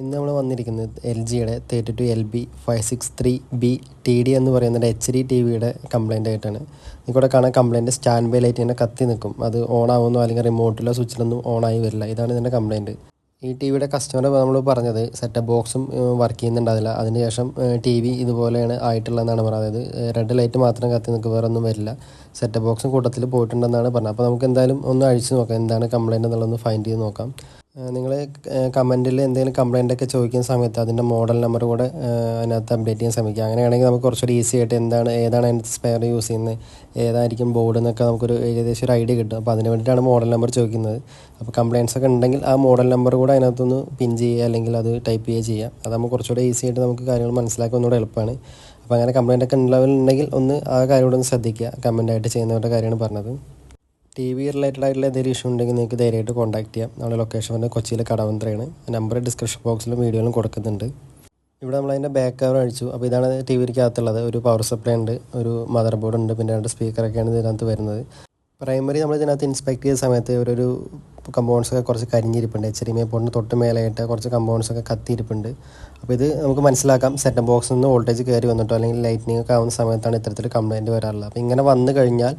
ഇന്ന് നമ്മൾ വന്നിരിക്കുന്നത് എൽ ജിയുടെ thirty two L B five six three B T D എന്ന് പറയുന്ന എച്ച് ഡി ടി വിയുടെ കംപ്ലൈന്റ് ആയിട്ടാണ്. നിങ്ങൾക്കൂടെ കാണാൻ കംപ്ലൈന്റ് സ്റ്റാൻഡ് ബൈ ലൈറ്റ് ഇങ്ങനെ കത്തി നിൽക്കും. അത് ഓൺ ആവുന്നോ അല്ലെങ്കിൽ റിമോട്ടിലോ സ്വിച്ചിലൊന്നും ഓൺ ആയി വരില്ല. ഇതാണ് ഇതിന്റെ കംപ്ലൈന്റ് ഈ ടി വിയുടെ കസ്റ്റമർ നമ്മൾ പറഞ്ഞത് സെറ്റപ്പ് ബോക്സും വർക്ക് ചെയ്യുന്നുണ്ടാവില്ല. അതിനുശേഷം ടി വി ഇതുപോലെയാണ് ആയിട്ടുള്ളതെന്നാണ് പറയുന്നത് റെഡ് ലൈറ്റ് മാത്രം കത്തി നിൽക്കുക വേറെ ഒന്നും വരില്ല സെറ്റപ്പ് ബോക്സും കൂട്ടത്തിൽ പോയിട്ടുണ്ടെന്നാണ് പറഞ്ഞത്. അപ്പോൾ നമുക്ക് എന്തായാലും ഒന്ന് അഴിച്ചു നോക്കാം. എന്താണ് കംപ്ലൈന്റ് എന്നുള്ളതൊന്ന് ഫൈൻഡ് ചെയ്ത് നോക്കാം. നിങ്ങൾ കമന്റിൽ എന്തെങ്കിലും കംപ്ലൈന്റ് ഒക്കെ ചോദിക്കുന്ന സമയത്ത് അതിന്റെ മോഡൽ നമ്പർ കൂടെ അതിനകത്ത് അപ്ഡേറ്റ് ചെയ്യാൻ ശ്രമിക്കുക. അങ്ങനെയാണെങ്കിൽ നമുക്ക് കുറച്ചുകൂടി ഈസി ആയിട്ട് എന്താണ് ഏതാണ് അതിന്റെ സ്പെയർ യൂസ് ചെയ്യുന്നത് ഏതായിരിക്കും ബോർഡ് എന്നൊക്കെ നമുക്കൊരു ഏകദേശം ഒരു ഐഡിയ കിട്ടും. അപ്പോൾ അതിന് വേണ്ടിയിട്ടാണ് മോഡൽ നമ്പർ ചോദിക്കുന്നത്. അപ്പോൾ കംപ്ലയിൻസ് ഒക്കെ ഉണ്ടെങ്കിൽ ആ മോഡൽ നമ്പർ കൂടെ അതിനകത്തൊന്ന് പിൻ ചെയ്യുക അല്ലെങ്കിൽ അത് ടൈപ്പ് ചെയ്യുക ചെയ്യുക. അതാകുമ്പോൾ കുറച്ചുകൂടി ഈസി ആയിട്ട് നമുക്ക് കാര്യങ്ങൾ മനസ്സിലാക്കാൻ ഒന്നുകൂടെ എളുപ്പമാണ്. അപ്പോൾ അങ്ങനെ കംപ്ലയിന്റ് ഒക്കെ ഉണ്ടാവുന്നുണ്ടെങ്കിൽ ഒന്ന് ആ കാര്യം കൂടെ ഒന്ന് ശ്രദ്ധിക്കുക കമന്റായിട്ട് ചെയ്യുന്നവരുടെ കാര്യമാണ് പറഞ്ഞത്. ടി വി റിലേറ്റഡ് ആയിട്ടുള്ള എന്തെങ്കിലും ഇഷ്യൂ ഉണ്ടെങ്കിൽ നിങ്ങൾക്ക് ധൈര്യമായിട്ട് കോൺടാക്ട് ചെയ്യാം. നമ്മുടെ ലൊക്കേഷൻ വന്ന് കൊച്ചിയിലെ കടവന്ത്രയാണ്. നമ്പർ ഡിസ്ക്രിപ്ഷൻ ബോക്സിലും വീഡിയോയിലും കൊടുക്കുന്നുണ്ട്. ഇവിടെ നമ്മൾ അതിന്റെ ബാക്ക് കവർ അഴിച്ചു. അപ്പോൾ ഇതാണ് ടി വിക്കകത്തുള്ളത് ഒരു പവർ സപ്ലൈ ഉണ്ട് ഒരു മദർ ബോർഡ് ഉണ്ട് പിന്നെ രണ്ട് സ്പീക്കറൊക്കെയാണ് ഇതിനകത്ത് വരുന്നത്. പ്രൈമറി നമ്മൾ ഇതിനകത്ത് ഇൻസ്പെക്ട് ചെയ്ത സമയത്ത് ഒരു കമ്പൗണ്ട്സൊക്കെ കുറച്ച് കരിഞ്ഞിരിപ്പുണ്ട്. എച്ച് ഡി എം പോയിന്റ് തൊട്ട് മേലായിട്ട് കുറച്ച് കമ്പൗണ്ട്സൊക്കെ കത്തിയിരിപ്പുണ്ട്. അപ്പോൾ ഇത് നമുക്ക് മനസ്സിലാക്കാം. സെറ്റപ്പ് ബോക്സിൽ നിന്ന് വോൾട്ടേജ് കയറി വന്നിട്ടോ അല്ലെങ്കിൽ ലൈറ്റിനിങ് ഒക്കെ ആവുന്ന സമയത്താണ് ഇത്തരത്തിൽ കംപ്ലയിന്റ് വരാറുള്ളത്. അപ്പോൾ ഇങ്ങനെ വന്നു കഴിഞ്ഞാൽ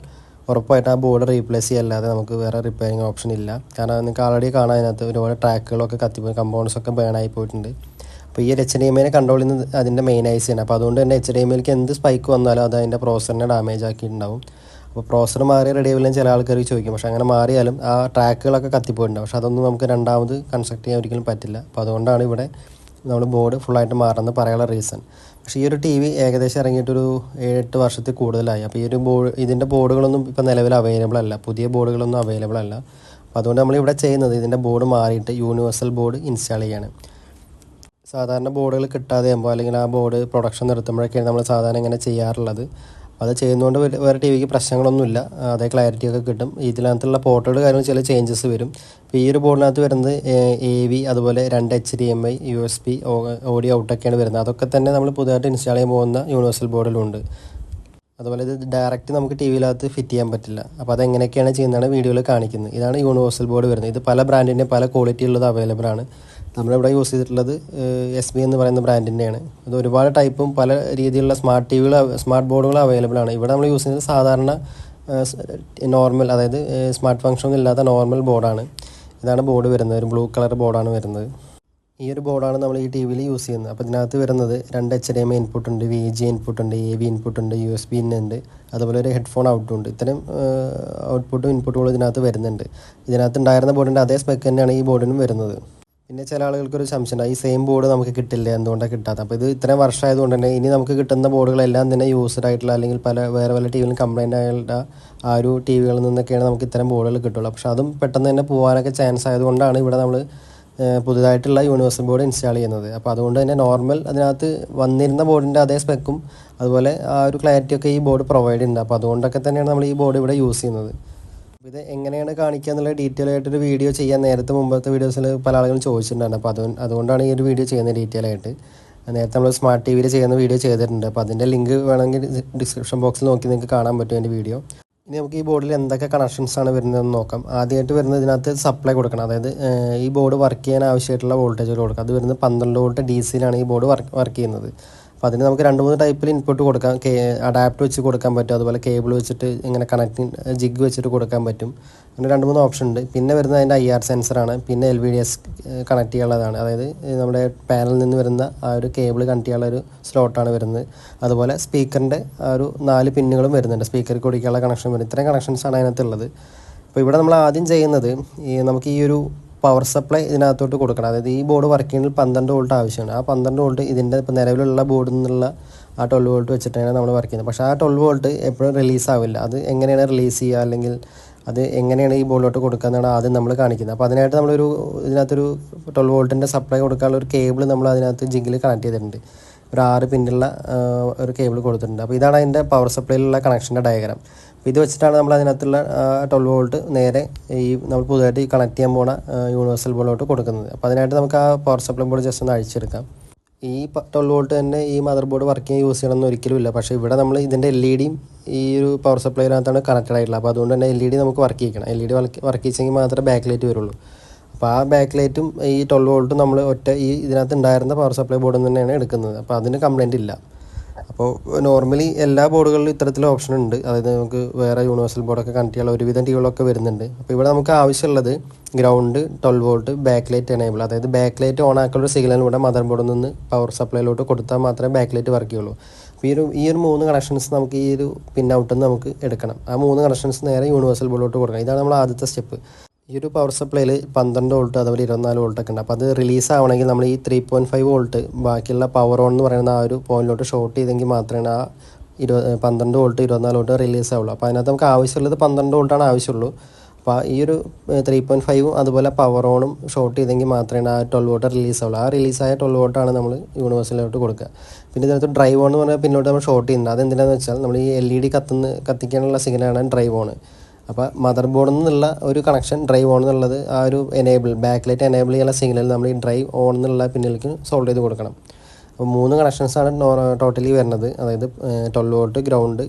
ഉറപ്പായിട്ട് ആ ബോർഡ് റീപ്ലേസ് ചെയ്യാല്ലാതെ നമുക്ക് വേറെ റിപ്പയറിങ് ഓപ്ഷൻ ഇല്ല. കാരണം നിങ്ങൾക്ക് ആൾറെഡി കാണാൻ അതിനകത്ത് ഒരുപാട് ട്രാക്കുകളൊക്കെ കത്തിപ്പോയി ബേൺ ആയി പോയിട്ടുണ്ട്. അപ്പോൾ ഈ എച്ച് ഡി എം ഐനെ കൺട്രോൾ ചെയ്യുന്നത് അതിന്റെ മെയിൻ ഐ തന്നെ അപ്പോൾ അതുകൊണ്ട് തന്നെ എച്ച് ഡി എം ഐക്ക് എന്ത് സ്പൈക്ക് വന്നാലും അത് അതിന്റെ പ്രോസറിനെ ഡാമേജ് ആക്കിയിട്ടുണ്ടാവും. അപ്പോൾ പ്രോസർ മാറി റെഡി ആവില്ലെന്ന് ചില ആൾക്കാർ ചോദിക്കും. പക്ഷേ അങ്ങനെ മാറിയാലും ആ ട്രാക്കുകളൊക്കെ കത്തിപ്പോയിട്ടുണ്ടാവും പക്ഷേ അതൊന്നും നമുക്ക് രണ്ടാമത് കൺസ്ട്രക്ട് ചെയ്യാൻ ഒരിക്കലും പറ്റില്ല. അപ്പോൾ അതുകൊണ്ടാണ് ഇവിടെ നമ്മൾ ബോർഡ് ഫുള്ളായിട്ട് മാറുന്നത് പറയാനുള്ള റീസൺ പക്ഷേ ഈ ഒരു ടി വി ഏകദേശം ഇറങ്ങിയിട്ടൊരു ഏഴെട്ട് വർഷത്തിൽ കൂടുതലായി. അപ്പോൾ ഈ ഒരു ബോർഡ് ഇതിന്റെ ബോർഡുകളൊന്നും ഇപ്പോൾ നിലവിൽ അവൈലബിൾ അല്ല. പുതിയ ബോർഡുകളൊന്നും അവൈലബിൾ അല്ല. അപ്പോൾ അതുകൊണ്ട് നമ്മളിവിടെ ചെയ്യുന്നത് ഇതിന്റെ ബോർഡ് മാറിയിട്ട് യൂണിവേഴ്സൽ ബോർഡ് ഇൻസ്റ്റാൾ ചെയ്യാണ്. സാധാരണ ബോർഡുകൾ കിട്ടാതെ ആകുമ്പോൾ അല്ലെങ്കിൽ ആ ബോർഡ് പ്രൊഡക്ഷൻ നിർത്തുമ്പോഴൊക്കെയാണ് നമ്മൾ സാധാരണ ഇങ്ങനെ ചെയ്യാറുള്ളത്. അത് ചെയ്യുന്നതുകൊണ്ട് വേറെ ടി വിക്ക് പ്രശ്നങ്ങളൊന്നുമില്ല. അതേ ക്ലാരിറ്റി ഒക്കെ കിട്ടും. ഇതിനകത്തുള്ള പോർട്ടുകൾ കാര്യങ്ങൾ ചില ചേഞ്ചസ് വരും. ഇപ്പോൾ ഈ ഒരു ബോർഡിനകത്ത് വരുന്നത് എ വി അതുപോലെ രണ്ട് H D M I U S B audio ഔട്ടൊക്കെയാണ് വരുന്നത്. അതൊക്കെ തന്നെ നമ്മൾ പുതുതായിട്ട് ഇൻസ്റ്റാൾ ചെയ്യാൻ പോകുന്ന യൂണിവേഴ്സൽ ബോർഡിലുണ്ട് അതുപോലെ ഇത് ഡയറക്റ്റ് നമുക്ക് ടി വിയിലകത്ത് ഫിറ്റ് ചെയ്യാൻ പറ്റില്ല. അപ്പോൾ അതെങ്ങനെയൊക്കെയാണ് ചെയ്യുന്നതാണ് വീഡിയോയിൽ കാണിക്കുന്നത്. ഇതാണ് യൂണിവേഴ്സൽ ബോർഡ് വരുന്നത്. ഇത് പല ബ്രാൻഡിന്റെ പല ക്വാളിറ്റി ഉള്ളത് അവൈലബിൾ ആണ്. നമ്മളിവിടെ യൂസ് ചെയ്തിട്ടുള്ളത് എസ് ബി എന്ന് പറയുന്ന ബ്രാൻഡിന്റെയാണ് അത് ഒരുപാട് ടൈപ്പും പല രീതിയിലുള്ള സ്മാർട്ട് ടി വികൾ സ്മാർട്ട് ബോർഡുകൾ അവൈലബിൾ ആണ്. ഇവിടെ നമ്മൾ യൂസ് ചെയ്യുന്നത് സാധാരണ നോർമൽ അതായത് സ്മാർട്ട് ഫംഗ്ഷൻ ഒന്നും ഇല്ലാത്ത നോർമൽ ബോർഡാണ് ഇതാണ് ബോർഡ് വരുന്നത്. ഒരു ബ്ലൂ കളർ ബോർഡാണ് വരുന്നത്. ഈ ഒരു ബോർഡാണ് നമ്മൾ ഈ ടി വിയിൽ യൂസ് ചെയ്യുന്നത്. അപ്പോൾ ഇതിനകത്ത് വരുന്നത് രണ്ട് എച്ച് ഡി എം ഇൻപുട്ട് ഉണ്ട് വി ജി ഇൻപുട്ട് ഉണ്ട് എ വി ഇൻപുട്ട് ഉണ്ട് യു എസ് ബി ഉണ്ട്. അതുപോലെ ഒരു ഹെഡ്ഫോൺ ഔട്ടും ഉണ്ട്. ഇത്തരം ഔട്ട്പുട്ടും ഇൻപുട്ടുകളും ഇതിനകത്ത് വരുന്നുണ്ട്. ഇതിനകത്ത് ഉണ്ടായിരുന്ന ബോർഡിന്റെ അതേ സ്പെക്ക് തന്നെയാണ് ഈ ബോർഡിനും വരുന്നത്. പിന്നെ ചില ആളുകൾക്കൊരു സംശയം ഈ സെയിം ബോർഡ് നമുക്ക് കിട്ടില്ല? എന്തുകൊണ്ടാണ് കിട്ടാത്ത? അപ്പോൾ ഇത് ഇത്രയും വർഷമായതുകൊണ്ട് തന്നെ ഇനി നമുക്ക് കിട്ടുന്ന ബോർഡുകളെല്ലാം തന്നെ യൂസ്ഡ് ആയിട്ടുള്ള അല്ലെങ്കിൽ പല വേറെ പല ടി വിയിലും കംപ്ലൈന്റ് ആയിട്ടുള്ള ആ ഒരു ടി വികളിൽ നിന്നൊക്കെയാണ് നമുക്ക് ഇത്തരം ബോർഡുകൾ കിട്ടുള്ളൂ. പക്ഷെ അതും പെട്ടെന്ന് തന്നെ പോകാനൊക്കെ ചാൻസ് ആയതുകൊണ്ടാണ് ഇവിടെ നമ്മൾ പുതുതായിട്ടുള്ള യൂണിവേഴ്സൽ ബോർഡ് ഇൻസ്റ്റാൾ ചെയ്യുന്നത്. അപ്പോൾ അതുകൊണ്ട് തന്നെ നോർമൽ അതിനകത്ത് വന്നിരുന്ന ബോർഡിന്റെ അതേ സ്പെക്കും അതുപോലെ ആ ഒരു ക്ലാരിറ്റി ഒക്കെ ഈ ബോർഡ് പ്രൊവൈഡ് ചെയ്യുന്നുണ്ട്. അപ്പോൾ അതുകൊണ്ടൊക്കെ തന്നെയാണ് നമ്മൾ ഈ ബോർഡ് ഇവിടെ യൂസ് ചെയ്യുന്നത്. ഇത് എങ്ങനെയാണ് കാണിക്കുക എന്നുള്ള ഡീറ്റെയിൽ ആയിട്ടൊരു വീഡിയോ ചെയ്യാൻ നേരത്തെ മുമ്പത്തെ വീഡിയോസിൽ പല ആളുകളും ചോദിച്ചിട്ടുണ്ടായിരുന്നു. അപ്പോൾ അത് അതുകൊണ്ടാണ് ഈ ഒരു വീഡിയോ ചെയ്യുന്നത് ഡീറ്റെയിൽ ആയിട്ട്. നേരത്തെ നമ്മൾ സ്മാർട്ട് ടി വിയിൽ ചെയ്യുന്ന വീഡിയോ ചെയ്തിട്ടുണ്ട്. അപ്പോൾ അതിന്റെ ലിങ്ക് വേണമെങ്കിൽ ഡിസ്ക്രിപ്ഷൻ ബോക്സിൽ നോക്കി നിങ്ങൾക്ക് കാണാൻ പറ്റും എന്റെ വീഡിയോ ഇനി നമുക്ക് ഈ ബോർഡിൽ എന്തൊക്കെ കണക്ഷൻസ് ആണ് വരുന്നതെന്ന് നോക്കാം. ആദ്യമായിട്ട് വരുന്നത് ഇതിനകത്ത് സപ്ലൈ കൊടുക്കണം. അതായത് ഈ ബോർഡ് വർക്ക് ചെയ്യാൻ ആവശ്യമായിട്ടുള്ള വോൾട്ടേജ് കൊടുക്കുക. അത് വരുന്നത് പന്ത്രണ്ട് വോൾട്ട് ഡി സിയിലാണ് ഈ ബോർഡ് വർക്ക് വർക്ക് ചെയ്യുന്നത്. അപ്പോൾ അതിന് നമുക്ക് രണ്ട് മൂന്ന് ടൈപ്പിൽ ഇൻപുട്ട് കൊടുക്കാം. കേ അഡാപ്റ്റ് വെച്ച് കൊടുക്കാൻ പറ്റും. അതുപോലെ കേബിൾ വെച്ചിട്ട് ഇങ്ങനെ കണക്റ്റിംഗ് ജിഗ് വെച്ചിട്ട് കൊടുക്കാൻ പറ്റും. അങ്ങനെ രണ്ട് മൂന്ന് ഓപ്ഷൻ ഉണ്ട്. പിന്നെ വരുന്നത് അതിന്റെ ഐ ആർ സെൻസറാണ് പിന്നെ L V D S connect ചെയ്യാനുള്ളതാണ്. അതായത് നമ്മുടെ പാനലിൽ നിന്ന് വരുന്ന ആ ഒരു കേബിൾ കണക്ട് ചെയ്യാനുള്ള ഒരു സ്ലോട്ടാണ് വരുന്നത്. അതുപോലെ സ്പീക്കറിന്റെ ആ ഒരു നാല് പിന്നുകളും വരുന്നുണ്ട്. സ്പീക്കർ കൊടുക്കാനുള്ള കണക്ഷൻ വരും. ഇത്രയും കണക്ഷൻസാണ് അതിനകത്തുള്ളത് അപ്പോൾ ഇവിടെ നമ്മൾ ആദ്യം ചെയ്യുന്നത് ഈ നമുക്ക് ഈ ഒരു പവർ സപ്ലൈ ഇതിനകത്തോട്ട് കൊടുക്കണം. അതായത് ഈ ബോർഡ് വർക്ക് ചെയ്യുന്നതിൽ പന്ത്രണ്ട് വോൾട്ട് ആവശ്യമാണ്. ആ പന്ത്രണ്ട് വോൾട്ട് ഇതിന്റെ ഇപ്പോൾ നിലവിലുള്ള ബോർഡിൽ നിന്നുള്ള ആ ട്വൽവ് വോൾട്ട് വെച്ചിട്ടാണ് നമ്മൾ വർക്ക് ചെയ്യുന്നത്. പക്ഷേ ആ ട്വൽവ് വോൾട്ട് എപ്പോഴും റിലീസ് ആവില്ല. അത് എങ്ങനെയാണ് റിലീസ് ചെയ്യുക? അല്ലെങ്കിൽ അത് എങ്ങനെയാണ് ഈ ബോർഡിലോട്ട് കൊടുക്കുക എന്നാണ് ആദ്യം നമ്മൾ കാണിക്കുന്നത്. അപ്പോൾ അതിനായിട്ട് നമ്മളൊരു ഇതിനകത്തൊരു ട്വൽവ് വോൾട്ടിന്റെ സപ്ലൈ കൊടുക്കാനുള്ള ഒരു കേബിൾ നമ്മൾ അതിനകത്ത് ജിഗിൽ കണക്ട് ചെയ്തിട്ടുണ്ട്. ഒരു ആറ് പിന്നുള്ള ഒരു കേബിൾ കൊടുത്തിട്ടുണ്ട്. അപ്പോൾ ഇതാണ് അതിന്റെ പവർ സപ്ലൈയിലുള്ള കണക്ഷന്റെ ഡയഗ്രാം ഇത് വെച്ചിട്ടാണ് നമ്മൾ അതിനകത്തുള്ള ട്വൽവ് വോൾട്ട് നേരെ ഈ നമ്മൾ പുതുതായിട്ട് കണക്ട് ചെയ്യാൻ പോണ യൂണിവേഴ്സൽ ബോർഡിലോട്ട് കൊടുക്കുന്നത്. അപ്പോൾ അതിനായിട്ട് നമുക്ക് ആ പവർ സപ്ലൈ ബോർഡ് ജസ്റ്റ് ഒന്ന് അഴിച്ചെടുക്കാം. ഈ ട്വൽവ് വോൾട്ട് തന്നെ ഈ മദർ ബോർഡ് വർക്ക് ചെയ്യാൻ യൂസ് ചെയ്യണമെന്ന് ഒരിക്കലും ഇല്ല പക്ഷേ ഇവിടെ നമ്മൾ ഇതിന്റെ എൽ ഇ ഡിയും ഈ ഒരു പവർ സപ്ലൈനകത്താണ് കണക്റ്റഡ് ആയിട്ടുള്ളത്. അപ്പോൾ അതുകൊണ്ട് തന്നെ എൽ ഇ ഡി നമുക്ക് വർക്ക് ചെയ്യണം L E D work work ചെയ്തെങ്കിൽ മാത്രമേ ബാക്ക് ലൈറ്റ് വരുള്ളൂ. അപ്പോൾ ആ ബാക്ക് ലൈറ്റും ഈ ട്വൽവ് വോൾട്ടും നമ്മൾ ഒറ്റ ഈ ഇതിനകത്ത് ഉണ്ടായിരുന്ന പവർ സപ്ലൈ ബോർഡിൽ നിന്ന് തന്നെയാണ് എടുക്കുന്നത്. അപ്പോൾ അതിന് കംപ്ലൈന്റ് ഇല്ല. അപ്പോൾ നോർമലി എല്ലാ ബോർഡുകളിലും ഇത്തരത്തിലുള്ള ഓപ്ഷൻ ഉണ്ട്. അതായത് നമുക്ക് വേറെ യൂണിവേഴ്സൽ ബോർഡൊക്കെ കണക്ട് ചെയ്യാനുള്ള ഒരുവിധം ടീമുകളൊക്കെ വരുന്നുണ്ട്. അപ്പോൾ ഇവിടെ നമുക്ക് ആവശ്യമുള്ളത് ground twelve volt back light enable അതായത് ബാക്ക് ലൈറ്റ് ഓൺ ആക്കാനുള്ള സിഗ്നൽ ഇവിടെ മദർ ബോർഡിൽ നിന്ന് പവർ സപ്ലൈയിലോട്ട് കൊടുത്താൽ മാത്രമേ ബാക്ക് ലൈറ്റ് വർക്ക് ചെയ്യുള്ളൂ. അപ്പോൾ ഈ ഒരു ഈ ഒരു മൂന്ന് കണക്ഷൻസ് നമുക്ക് ഈ ഒരു പിൻ ഔട്ടിൽ നിന്ന് നമുക്ക് എടുക്കണം. ആ മൂന്ന് കണക്ഷൻസ് നേരെ യൂണിവേഴ്സൽ ബോർഡിലോട്ട് കൊടുക്കണം. ഇതാണ് നമ്മൾ ആദ്യത്തെ സ്റ്റെപ്പ് ഈ ഒരു പവർ സപ്ലൈയിൽ പന്ത്രണ്ട് വോൾട്ട് അതുപോലെ ഇരുപത്തിനാല് വോൾട്ട് ഒക്കെ ഉണ്ട്. അപ്പോൾ അത് റിലീസ് ആവണമെങ്കിൽ നമ്മൾ ഈ ത്രീ പോയിന്റ് ഫൈവ് വോൾട്ട് ബാക്കിയുള്ള പവർ ഓൺ എന്ന് പറയുന്ന ആ ഒരു പോയിന്റിലോട്ട് ഷോർട്ട് ചെയ്തെങ്കിൽ മാത്രമേ ആ ഇരു പന്ത്രണ്ട് വോൾട്ട് ഇരുപത്തിനാല് വോൾട്ട് റിലീസ് ആവുള്ളൂ. അപ്പോൾ അതിനകത്ത് നമുക്ക് ആവശ്യമുള്ളത് പന്ത്രണ്ട് വോൾട്ടാണ് ആവശ്യമുള്ളൂ. അപ്പോൾ ഈ ഒരു ത്രീ പോയിന്റ് ഫൈവും അതുപോലെ പവർ ഓണും ഷോർട്ട് ചെയ്തെങ്കിൽ മാത്രമേ ആ ട്വൽവ് വോട്ട് റിലീസ് ആവുള്ളൂ. ആ റിലീസായ ട്വൽവ് വോട്ടാണ് നമ്മൾ യൂണിവേഴ്സലിലോട്ട് കൊടുക്കുക. പിന്നെ ഇതിനകത്ത് ഡ്രൈവ് ഓൺ എന്ന് പറഞ്ഞാൽ പിന്നോട്ട് നമ്മൾ ഷോർട്ട് ചെയ്യുന്നത് അതെന്തിനാണെന്ന് വെച്ചാൽ നമ്മൾ ഈ എൽ ഇ ഡി കത്തുന്ന കത്തിക്കാനുള്ള സിഗ്നലാണ് ഡ്രൈവ് ഓൺ അപ്പോൾ മദർ ബോർഡിൽ നിന്നുള്ള ഒരു കണക്ഷൻ ഡ്രൈവ് ഓൺ എന്നുള്ളത് ആ ഒരു എനേബിൾ ബാക്ക് ലൈറ്റ് എനേബിൾ ചെയ്യാനുള്ള സിഗ്നൽ നമ്മൾ ഈ ഡ്രൈവ് ഓൺ എന്നുള്ള പിന്നിലേക്ക് സോൾവ് ചെയ്ത് കൊടുക്കണം. അപ്പോൾ മൂന്ന് കണക്ഷൻസാണ് ടോട്ടലി വരുന്നത്. അതായത് twelve volt ground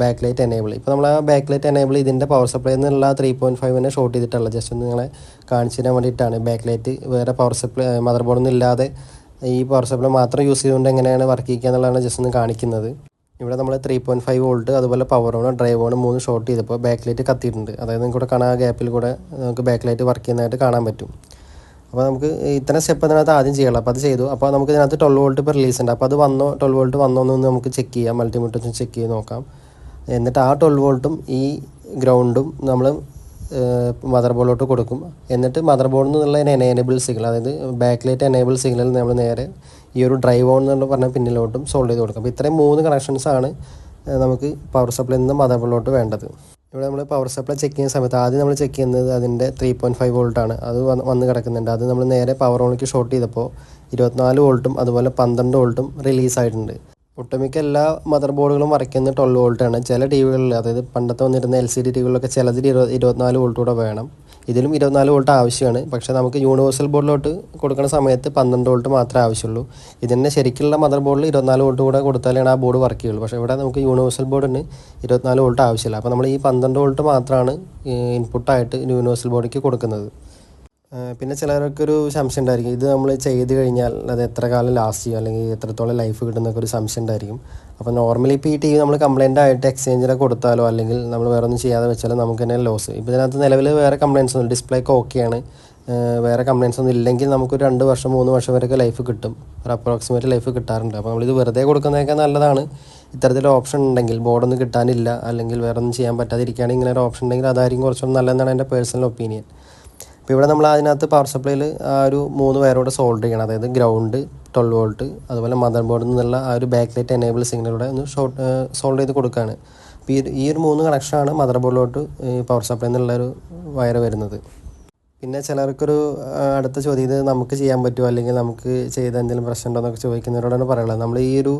back light enable ഇപ്പോൾ നമ്മൾ ആ ബാക്ക് ലൈറ്റ് എനേബിൾ ഇതിന്റെ പവർ സപ്ലൈ എന്നുള്ള ത്രീ പോയിന്റ് ഫൈവിനെ ഷോർട്ട് ചെയ്തിട്ടുള്ള ജസ്റ്റ് ഒന്ന് നിങ്ങളെ കാണിച്ചു തരാൻ വേണ്ടിയിട്ടാണ് ബാക്ക് ലൈറ്റ് വേറെ പവർ സപ്ലൈ മദർ ബോർഡൊന്നും ഇല്ലാതെ ഈ പവർ സപ്ലൈ മാത്രം യൂസ് ചെയ്തുകൊണ്ട് എങ്ങനെയാണ് വർക്ക് ചെയ്യുക എന്നുള്ളതാണ് ജസ്റ്റ് ഒന്ന് കാണിക്കുന്നത്. ഇവിടെ നമ്മൾ ത്രീ പോയിന്റ് ഫൈവ് വോൾട്ട് അതുപോലെ പവർ ഓൺ ഡ്രൈവ് ഓൺ മൂന്ന് ഷോർട്ട് ചെയ്തപ്പോൾ ബാക്ക് ലൈറ്റ് കത്തിയിട്ടുണ്ട്. അതായത് നിങ്ങൾക്ക് കാണാൻ ആ ഗ്യാപ്പിൽ കൂടെ നമുക്ക് ബാക്ക് ലൈറ്റ് വർക്ക് ചെയ്യുന്നതായിട്ട് കാണാൻ പറ്റും. അപ്പോൾ നമുക്ക് ഇത്തരം സ്റ്റെപ്പ് അതിനകത്ത് ആദ്യം ചെയ്യണം. അപ്പോൾ അത് ചെയ്തു. അപ്പോൾ നമുക്ക് ഇതിനകത്ത് ട്വൽവ് വോൾട്ട് ഇപ്പോൾ റിലീസ് ഉണ്ട്. അപ്പോൾ അത് വന്നോ ട്വൽവ് വോൾട്ട് വന്നോ എന്ന് നമുക്ക് ചെക്ക് ചെയ്യാം. മൾട്ടിമീറ്റർ ചെക്ക് ചെയ്ത് നോക്കാം. എന്നിട്ട് ആ ട്വൽവ് വോൾട്ടും ഈ ഗ്രൗണ്ടും നമ്മൾ മദർ ബോർഡിലോട്ട് കൊടുക്കും. എന്നിട്ട് മദർ ബോർഡിൽ നിന്നുള്ള എനേബിൾ സിഗ്നൽ അതായത് ബാക്ക് ലൈറ്റ് എനേബിൾ സിഗ്നൽ നമ്മൾ നേരെ ഈ ഒരു ഡ്രൈവ് ഓൺ എന്ന് പറഞ്ഞാൽ പിന്നിലോട്ടും സോൾവ് ചെയ്ത് കൊടുക്കും. അപ്പോൾ ഇത്രയും മൂന്ന് കണക്ഷൻസ് ആണ് നമുക്ക് പവർ സപ്ലൈ നിന്ന് മദർ വേണ്ടത്. ഇവിടെ നമ്മൾ പവർ സപ്ലൈ ചെക്ക് ചെയ്യുന്ന സമയത്ത് ആദ്യം നമ്മൾ ചെക്ക് ചെയ്യുന്നത് അതിന്റെ ത്രീ പോയിന്റ് ഫൈവ് വോൾട്ടാണ് അത് വന്ന് കിടക്കുന്നുണ്ട്. അത് നമ്മൾ നേരെ പവർ ഓണിലേക്ക് ഷോർട്ട് ചെയ്തപ്പോൾ ഇരുപത്തിനാല് വോൾട്ടും അതുപോലെ പന്ത്രണ്ട് വോൾട്ടും റിലീസ് ആയിട്ടുണ്ട്. ഒട്ടുമിക്ക എല്ലാ മദർ ബോർഡുകളും വരയ്ക്കുന്നത് ട്വൽവ് വോൾട്ടാണ് ചില ടി വികളിൽ അതായത് പണ്ടത്തെ വന്നിരുന്ന എൽ സി ഡി ടി വികളിലൊക്കെ ചിലതിൽ ഇരുപത് ഇരുപത്തിനാല് വോൾട്ട് കൂടെ വേണം. ഇതിലും ഇരുപത്തിനാല് വോൾട്ട് ആവശ്യമാണ്. പക്ഷേ നമുക്ക് യൂണിവേഴ്സൽ ബോർഡിലോട്ട് കൊടുക്കുന്ന സമയത്ത് പന്ത്രണ്ട് വോൾട്ട് മാത്രമേ ആവശ്യമുള്ളൂ. ഇതിന്റെ ശരിക്കുള്ള മദർ ബോർഡിൽ ഇരുപത്തിനാല് വോൾട്ട് കൂടെ കൊടുത്താലാണ് ആ ബോർഡ് വർക്ക് ചെയ്യുള്ളൂ. പക്ഷേ ഇവിടെ നമുക്ക് യൂണിവേഴ്സൽ ബോർഡിന് ഇരുപത്തിനാല് വോൾട്ട് ആവശ്യമില്ല. അപ്പോൾ നമ്മൾ ഈ പന്ത്രണ്ട് വോൾട്ട് മാത്രമാണ് ഇൻപുട്ടായിട്ട് യൂണിവേഴ്സൽ ബോർഡിക്ക് കൊടുക്കുന്നത്. പിന്നെ ചിലർക്കൊരു സംശയം ഉണ്ടായിരിക്കും. ഇത് നമ്മൾ ചെയ്ത് കഴിഞ്ഞാൽ അത് എത്ര കാലം ലാസ്റ്റ് ചെയ്യും അല്ലെങ്കിൽ എത്രത്തോളം ലൈഫ് കിട്ടുന്നൊക്കെ ഒരു സംശയം ഉണ്ടായിരിക്കും. അപ്പോൾ നോർമലി ഇപ്പോൾ ഈ ടി വി നമ്മൾ കംപ്ലൈന്റ് ആയിട്ട് എക്സ്ചേഞ്ചിനെ കൊടുത്താലോ അല്ലെങ്കിൽ നമ്മൾ വേറെ ഒന്നും ചെയ്യാതെ വെച്ചാലോ നമുക്ക് തന്നെ ലോസ് ഇപ്പോൾ ഇതിനകത്ത് നിലവിൽ വേറെ കംപ്ലയിൻസ് ഒന്നും ഡിസ്പ്ലേ ഒക്കെ ഓക്കെയാണ് വേറെ കംപ്ലയിൻസ് ഒന്നും ഇല്ലെങ്കിൽ നമുക്കൊരു രണ്ട് വർഷം മൂന്ന് വർഷം വരെയൊക്കെ ലൈഫ് കിട്ടും. ഒരു അപ്രോക്സിമേറ്റ് ലൈഫ് കിട്ടാറുണ്ട്. അപ്പോൾ നമ്മളിത് വെറുതെ കൊടുക്കുന്നതൊക്കെ നല്ലതാണ്. ഇത്തരത്തിൽ ഓപ്ഷൻ ഉണ്ടെങ്കിൽ ബോർഡൊന്നും കിട്ടാനില്ല അല്ലെങ്കിൽ വേറെ ഒന്നും ചെയ്യാൻ പറ്റാതിരിക്കുകയാണെങ്കിൽ ഇങ്ങനെ ഒരു ഓപ്ഷൻ ഉണ്ടെങ്കിൽ അതായിരിക്കും കുറച്ചും നല്ലതെന്നാണ് എന്റെ പേഴ്സണൽ ഒപ്പീനിയൻ അപ്പോൾ ഇവിടെ നമ്മൾ അതിനകത്ത് പവർ സപ്ലൈയിൽ ആ ഒരു മൂന്ന് വയറോടെ സോൾഡർ ചെയ്യണം. അതായത് ഗ്രൗണ്ട് ട്വൽവ് വോൾട്ട് അതുപോലെ മദർ ബോർഡിൽ നിന്നുള്ള ആ ഒരു ബാക്ക് ലൈറ്റ് എനേബിൾ സിഗ്നലൂടെ ഒന്ന് ഷോർട്ട് സോൾഡ് ചെയ്ത് കൊടുക്കുകയാണ് അപ്പോൾ ഈ ഈ ഒരു മൂന്ന് കണക്ഷനാണ് മദർ ബോർഡിലോട്ട് പവർ സപ്ലൈ എന്നുള്ള ഒരു വയർ വരുന്നത്. പിന്നെ ചിലർക്കൊരു അടുത്ത ചോദ്യം ഇത് നമുക്ക് ചെയ്യാൻ പറ്റുമോ അല്ലെങ്കിൽ നമുക്ക് ചെയ്ത എന്തെങ്കിലും പ്രശ്നം ഉണ്ടോ എന്നൊക്കെ ചോദിക്കുന്നവരോടാണ് പറയുള്ളത് നമ്മൾ ഈ ഒരു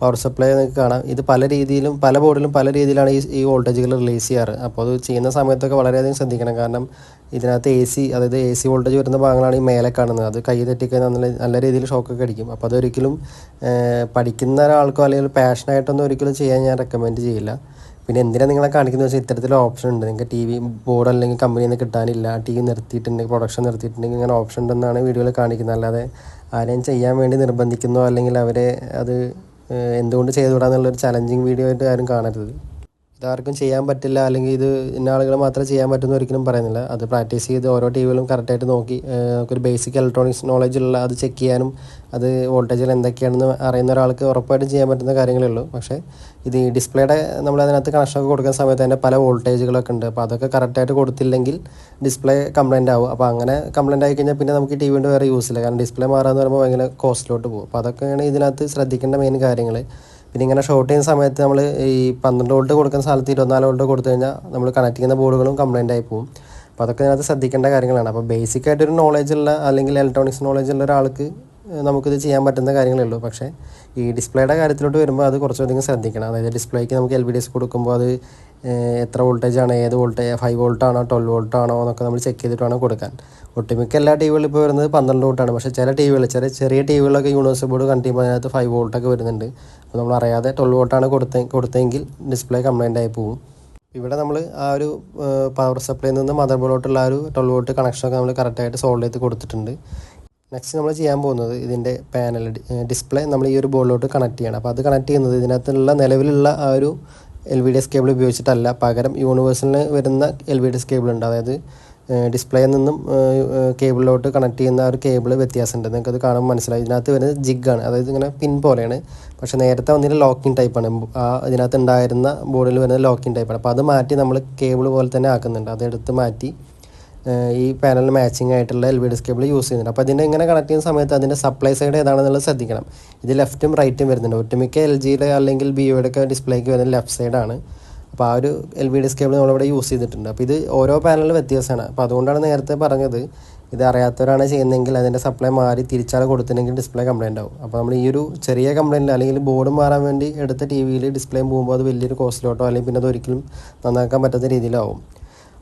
പവർ സപ്ലൈ നിങ്ങൾക്ക് കാണാം. ഇത് പല രീതിയിലും പല ബോർഡിലും പല രീതിയിലാണ് ഈ ഈ വോൾട്ടേജുകൾ റിലീസ് ചെയ്യാറ്. അപ്പോൾ അത് ചെയ്യുന്ന സമയത്തൊക്കെ വളരെയധികം ശ്രദ്ധിക്കണം. കാരണം ഇതിനകത്ത് എ സി അതായത് എ സി വോൾട്ടേജ് വരുന്ന ഭാഗങ്ങളാണ് ഈ മേലെ കാണുന്നത്. അത് കൈ തെറ്റിക്കഴിഞ്ഞാൽ നല്ല നല്ല രീതിയിൽ ഷോക്കൊക്കെ അടിക്കും. അപ്പോൾ അതൊരിക്കലും പഠിക്കുന്ന ഒരാൾക്കോ അല്ലെങ്കിൽ പാഷനായിട്ടൊന്നും ഒരിക്കലും ചെയ്യാൻ ഞാൻ റെക്കമെൻഡ് ചെയ്യില്ല. പിന്നെ എന്തിനാണ് നിങ്ങളെ കാണിക്കുന്നത്? വെച്ചാൽ ഇത്തരത്തിൽ ഓപ്ഷൻ ഉണ്ട്. നിങ്ങൾക്ക് ടി വി ബോർഡ് അല്ലെങ്കിൽ കമ്പനിയിൽ നിന്ന് കിട്ടാനില്ല. ടി വി നിർത്തിയിട്ടുണ്ടെങ്കിൽ പ്രൊഡക്ഷൻ നിർത്തിയിട്ടുണ്ടെങ്കിൽ ഇങ്ങനെ ഓപ്ഷൻ ഉണ്ടെന്നാണ് വീഡിയോയിൽ കാണിക്കുന്നത്. അല്ലാതെ ആരെയും ചെയ്യാൻ വേണ്ടി നിർബന്ധിക്കുന്നോ അല്ലെങ്കിൽ അവരെ അത് എന്തുകൊണ്ട് ചെയ്തുവിടാന്നുള്ളൊരു ചലഞ്ചിങ് വീഡിയോ ആയിട്ട് ആരും കാണരുത്. ഇതാർക്കും ചെയ്യാൻ പറ്റില്ല അല്ലെങ്കിൽ ഇത് ഇന്ന ആളുകൾ മാത്രമേ ചെയ്യാൻ പറ്റുന്ന ഒരിക്കലും പറയുന്നില്ല. അത് പ്രാക്ടീസ് ചെയ്ത് ഓരോ ടി വികളും കറക്റ്റായിട്ട് നോക്കി ഒരു ബേസിക് ഇലക്ട്രോണിക്സ് നോളജ് ഉള്ള അത് ചെക്ക് ചെയ്യാനും അത് വോൾട്ടേജിൽ എന്തൊക്കെയാണെന്ന് അറിയുന്ന ഒരാൾക്ക് ഉറപ്പായിട്ടും ചെയ്യാൻ പറ്റുന്ന കാര്യങ്ങളേ ഉള്ളൂ. പക്ഷേ ഇത് ഈ ഡിസ്പ്ലേയുടെ നമ്മൾ അതിനകത്ത് കണക്ഷനൊക്കെ കൊടുക്കുന്ന സമയത്ത് അതിന്റെ പല വോൾട്ടേജുകളൊക്കെ ഉണ്ട്. അപ്പോൾ അതൊക്കെ കറക്റ്റായിട്ട് കൊടുത്തില്ലെങ്കിൽ ഡിസ്പ്ലേ കംപ്ലൈന്റ് ആവും. അപ്പോൾ അങ്ങനെ കംപ്ലൈന്റ് ആയി കഴിഞ്ഞാൽ പിന്നെ നമുക്ക് ടി വിന്റെ വേറെ യൂസ് ഇല്ല. കാരണം ഡിസ്പ്ലേ മാറാമെന്ന് പറയുമ്പോൾ ഭയങ്കര കോസ്റ്റിലോട്ട് പോകും. അപ്പോൾ അതൊക്കെയാണ് ഇതിനകത്ത് ശ്രദ്ധിക്കേണ്ട മെയിൻ കാര്യങ്ങൾ പിന്നെ ഇങ്ങനെ ഷോർട്ട് ചെയ്യുന്ന സമയത്ത് നമ്മൾ ഈ പന്ത്രണ്ട് വോൾട്ട് കൊടുക്കുന്ന സ്ഥലത്ത് ഇരുപത്തിനാല് വോൾട്ട് കൊടുത്തു കഴിഞ്ഞാൽ നമ്മൾ കണക്ട് ചെയ്യുന്ന ബോർഡുകളും കംപ്ലൈന്റ് ആയി പോകും അപ്പോൾ അതൊക്കെ അതിനകത്ത് ശ്രദ്ധിക്കേണ്ട കാര്യങ്ങളാണ്. അപ്പോൾ ബേസിക് ആയിട്ടൊരു നോളേജ് ഉള്ള അല്ലെങ്കിൽ ഇലക്ട്രോണിക്സ് നോളേജ് ഉള്ള ഒരാൾക്ക് നമുക്കിത് ചെയ്യാൻ പറ്റുന്ന കാര്യങ്ങളേ ഉള്ളൂ. പക്ഷേ ഈ ഡിസ്പ്ലേയുടെ കാര്യത്തിലോട്ട് വരുമ്പോൾ അത് കുറച്ചധികം ശ്രദ്ധിക്കണം. അതായത് ഡിസ്പ്ലേക്ക് നമുക്ക് എൽ ബി ഡി എസ് കൊടുക്കുമ്പോൾ അത് എത്ര വോൾട്ടേജാണ് ഏത് വോൾട്ടേജ് ഫൈവ് വോൾട്ടാണോ ട്വൽവ് വോൾട്ട് ആണോ എന്നൊക്കെ നമ്മൾ ചെക്ക് ചെയ്തിട്ട് വേണം കൊടുക്കാൻ. ഒട്ടുമിക്ക എല്ലാ ടി വികളും ഇപ്പോൾ വരുന്നത് പന്ത്രണ്ട് വോൾട്ടാണ് പക്ഷേ ചില ടി വികൾ ചെറിയ ചെറിയ ടി വികളൊക്കെ യൂണിവേഴ്സ് ബോർഡ് കണ്ടു ചെയ്യുമ്പോൾ അതിനകത്ത് ഫൈവ് വോൾട്ടൊക്കെ വരുന്നുണ്ട്. അപ്പോൾ നമ്മൾ അറിയാതെ ട്വൽവ് വോൾട്ടാണ് കൊടുത്ത കൊടുത്തെങ്കിൽ ഡിസ്പ്ലേ കംപ്ലൈന്റ് ആയി പോകും. ഇവിടെ നമ്മൾ ആ ഒരു പവർ സപ്ലൈയിൽ നിന്ന് മദർ ബോർഡിലോട്ടുള്ള ആ ഒരു ട്വൽവ് വോൾട്ട് കണക്ഷനൊക്കെ നമ്മൾ കറക്റ്റായിട്ട് സോൾവ് ചെയ്ത് കൊടുത്തിട്ടുണ്ട്. നെക്സ്റ്റ് നമ്മൾ ചെയ്യാൻ പോകുന്നത് ഇതിന്റെ പാനൽ ഡിസ്പ്ലേ നമ്മൾ ഈ ഒരു ബോർഡിലോട്ട് കണക്ട് ചെയ്യണം. അപ്പോൾ അത് കണക്ട് ചെയ്യുന്നത് ഇതിനകത്തുള്ള നിലവിലുള്ള ആ ഒരു L V D S cable ഉപയോഗിച്ചിട്ടല്ല. പകരം യൂണിവേഴ്സലിന് വരുന്ന L V D S cable ഉണ്ട്. അതായത് ഡിസ്പ്ലേയിൽ നിന്നും കേബിളിലോട്ട് കണക്ട് ചെയ്യുന്ന ആ ഒരു കേബിൾ വ്യത്യാസമുണ്ട്. നിങ്ങൾക്കത് കാണുമ്പോൾ മനസ്സിലായി. ഇതിനകത്ത് വരുന്നത് ജിഗാണ് അതായത് ഇങ്ങനെ പിൻ പോലെയാണ്. പക്ഷേ നേരത്തെ വന്നിട്ട് ലോക്കിംഗ് ടൈപ്പാണ് ആ ഇതിനകത്ത് ഉണ്ടായിരുന്ന ബോർഡിൽ വരുന്ന ലോക്കിംഗ് ടൈപ്പാണ് അപ്പോൾ അത് മാറ്റി നമ്മൾ കേബിൾ പോലെ തന്നെ ആക്കുന്നുണ്ട്. അതെടുത്ത് മാറ്റി ഈ പാനലിന് മാച്ചിങ് ആയിട്ടുള്ള L V D cable use ചെയ്യുന്നുണ്ട്. അപ്പോൾ അതിന്റെ ഇങ്ങനെ കണക്ട് ചെയ്യുന്ന സമയത്ത് അതിന്റെ സപ്ലൈ സൈഡ് ഏതാണെന്നുള്ളത് ശ്രദ്ധിക്കണം. ഇത് ലെഫ്റ്റും റൈറ്റും വരുന്നുണ്ട്. ഒട്ടുമിക്ക എൽ ജിയുടെ അല്ലെങ്കിൽ ബി ഒയുടെ ഒക്കെ ഡിസ്പ്ലേക്ക് വരുന്നത് ലെഫ്റ്റ് സൈഡാണ് അപ്പോൾ ആ ഒരു എൽ വി ഡി കേബിൾ നമ്മളിവിടെ യൂസ് ചെയ്തിട്ടുണ്ട്. അപ്പോൾ ഇത് ഓരോ പാനലിലും വ്യത്യാസമാണ്. അപ്പോൾ അതുകൊണ്ടാണ് നേരത്തെ പറഞ്ഞത് ഇത് അറിയാത്തവരാണ് ചെയ്യുന്നതെങ്കിൽ അതിന്റെ സപ്ലൈ മാറി തിരിച്ചാൽ കൊടുത്തിട്ടുണ്ടെങ്കിൽ ഡിസ്പ്ലേ കംപ്ലൈന്റ് ആവും. അപ്പോൾ നമ്മൾ ഈ ഒരു ചെറിയ കംപ്ലൈന്റ് അല്ലെങ്കിൽ ബോർഡ് മാറാൻ വേണ്ടി എടുത്ത ടി വിയിൽ ഡിസ്പ്ലേ പോകുമ്പോൾ അത് വലിയൊരു കോസ്റ്റിലോട്ടോ അല്ലെങ്കിൽ പിന്നെ അത് ഒരിക്കലും നന്നാക്കാൻ പറ്റാത്ത രീതിയിലാവും.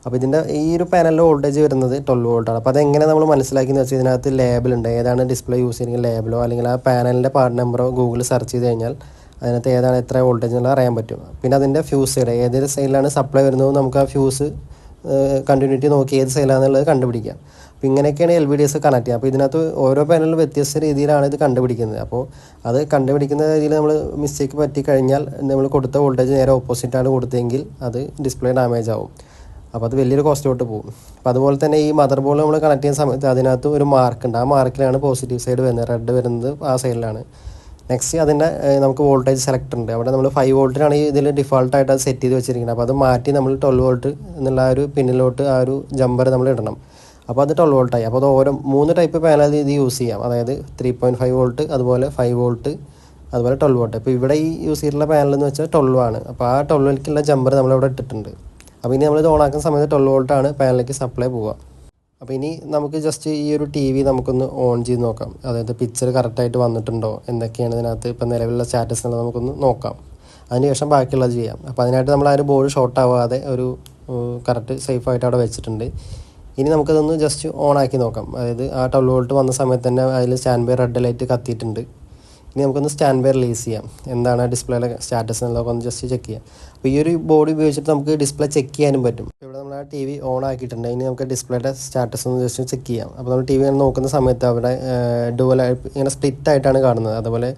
അപ്പോൾ ഇതിന്റെ ഈ ഒരു പാനലിന്റെ വോൾട്ടേജ് വരുന്നത് ട്വൽവ് വോൾട്ടാണ് അപ്പോൾ അതെങ്ങനെ നമ്മൾ മനസ്സിലാക്കിയെന്ന് വെച്ചാൽ ഇതിനകത്ത് ലേബിളുണ്ട് ഏതാണ് ഡിസ്പ്ലേ യൂസ് ചെയ്യുന്ന ലേബിളോ അല്ലെങ്കിൽ ആ പാനലിന്റെ പാർട്ട് നമ്പറോ ഗൂഗിൾ സെർച്ച് ചെയ്ത് കഴിഞ്ഞാൽ അതിനകത്ത് ഏതാണ് എത്ര വോൾട്ടേജ് എന്നുള്ളത് അറിയാൻ പറ്റും. പിന്നെ അതിന്റെ ഫ്യൂസ് സൈഡ് ഏതൊരു സൈഡിലാണ് സപ്ലൈ വരുന്നത് നമുക്ക് ആ ഫ്യൂസ് കണ്ടിന്യൂറ്റി നോക്കി ഏത് സൈഡിലാണെന്നുള്ളത് കണ്ടുപിടിക്കാം. അപ്പോൾ ഇങ്ങനെയൊക്കെയാണ് L B D S connect ചെയ്യുക. അപ്പോൾ ഇതിനകത്ത് ഓരോ പാനലിലും വ്യത്യസ്ത രീതിയിലാണ് ഇത് കണ്ടുപിടിക്കുന്നത്. അപ്പോൾ അത് കണ്ടുപിടിക്കുന്ന രീതിയിൽ നമ്മൾ മിസ്റ്റേക്ക് പറ്റി കഴിഞ്ഞാൽ നമ്മൾ കൊടുത്ത വോൾട്ടേജ് നേരെ ഓപ്പോസിറ്റാണ് കൊടുത്തതെങ്കിൽ അത് ഡിസ്പ്ലേ ഡാമേജ് ആവും. അപ്പോൾ അത് വലിയൊരു കോസ്റ്റോട്ട് പോകും. അപ്പോൾ അതുപോലെ തന്നെ ഈ മദർ ബോർഡ് നമ്മൾ കണക്ട് ചെയ്യുന്ന സമയത്ത് അതിനകത്ത് ഒരു മാർക്ക് ഉണ്ട്. ആ മാർക്കിലാണ് പോസിറ്റീവ് സൈഡ് വരുന്നത്. റെഡ് വരുന്നത് ആ സൈഡിലാണ് നെക്സ്റ്റ് അതിന്റെ നമുക്ക് വോൾട്ടേജ് സെലക്ടർ ഉണ്ട്. അവിടെ നമ്മൾ ഫൈവ് വോൾട്ടിനാണ് ഇതിൽ ഡിഫോൾട്ടായിട്ട് അത് സെറ്റ് ചെയ്ത് വെച്ചിരിക്കുന്നത്. അപ്പോൾ അത് മാറ്റി നമ്മൾ ട്വൽവ് വോൾട്ട് എന്നുള്ള ആ ഒരു പിന്നിലോട്ട് ആ ഒരു ജമ്പർ നമ്മൾ ഇടണം. അപ്പോൾ അത് ട്വൽവ് വോൾട്ടായി അപ്പോൾ അത് ഓരോ മൂന്ന് ടൈപ്പ് പാനൽ ഇത് യൂസ് ചെയ്യാം. അതായത് ത്രീ പോയിന്റ് ഫൈവ് വോൾട്ട് അതുപോലെ ഫൈവ് വോൾട്ട് അതുപോലെ ട്വൽവ് വോൾട്ട് ഇപ്പോൾ ഇവിടെ ഈ യൂസ് ചെയ്തിട്ടുള്ള പാനൽ എന്ന് വെച്ചാൽ ട്വൽവ് ആണ്. അപ്പോൾ ആ ട്വൽവിലേക്കുള്ള ജമ്പർ നമ്മളിവിടെ ഇട്ടിട്ടുണ്ട്. അപ്പോൾ ഇനി നമ്മൾ ഇത് ഓണാക്കുന്ന സമയത്ത് ട്വൽവ് വോൾട്ടാണ് പാനലിലേക്ക് സപ്ലൈ പോവുക. അപ്പോൾ ഇനി നമുക്ക് ജസ്റ്റ് ഈ ഒരു ടി വി നമുക്കൊന്ന് ഓൺ ചെയ്ത് നോക്കാം. അതായത് പിക്ചർ കറക്റ്റായിട്ട് വന്നിട്ടുണ്ടോ? എന്തൊക്കെയാണ് ഇതിനകത്ത് ഇപ്പോൾ നിലവിലുള്ള സ്റ്റാറ്റസ് എന്നുള്ളത് നമുക്കൊന്ന് നോക്കാം. അതിനുശേഷം ബാക്കിയുള്ളത് ചെയ്യാം. അപ്പോൾ അതിനായിട്ട് നമ്മൾ ആ ഒരു ബോർഡ് ഷോർട്ട് ആവാതെ ഒരു കറക്റ്റ് സേഫായിട്ട് അവിടെ വെച്ചിട്ടുണ്ട്. ഇനി നമുക്കതൊന്ന് ജസ്റ്റ് ഓൺ ആക്കി നോക്കാം. അതായത് ആ ട്വൽവ് വോൾട്ട് വന്ന സമയത്ത് തന്നെ അതിൽ സ്റ്റാൻഡ് ബൈ റെഡ് ലൈറ്റ് കത്തിയിട്ടുണ്ട്. ഇനി നമുക്കൊന്ന് സ്റ്റാൻഡ് ബൈ റിലീസ് ചെയ്യാം. എന്താണ് ഡിസ്പ്ലേയുടെ സ്റ്റാറ്റസ് എന്നുള്ളതൊക്കെ ഒന്ന് ജസ്റ്റ് ചെക്ക് ചെയ്യാം. അപ്പോൾ ഈ ഒരു ബോർഡ് ഉപയോഗിച്ചിട്ട് നമുക്ക് ഡിസ്പ്ലേ ചെക്ക് ചെയ്യാനും പറ്റും. ഇവിടെ നമ്മൾ ആ ടി വി ഓൺ ആക്കിയിട്ടുണ്ട്. ഇനി നമുക്ക് ഡിസ്പ്ലേയുടെ സ്റ്റാറ്റസ് ഒന്ന് ജസ്റ്റ് ചെക്ക് ചെയ്യാം. അപ്പോൾ നമ്മൾ ടി വി നോക്കുന്ന സമയത്ത് അവിടെ ഡുവൽ ഇങ്ങനെ സ്പ്ലിറ്റ് ആയിട്ടാണ് കാണുന്നത്. അതുപോലെ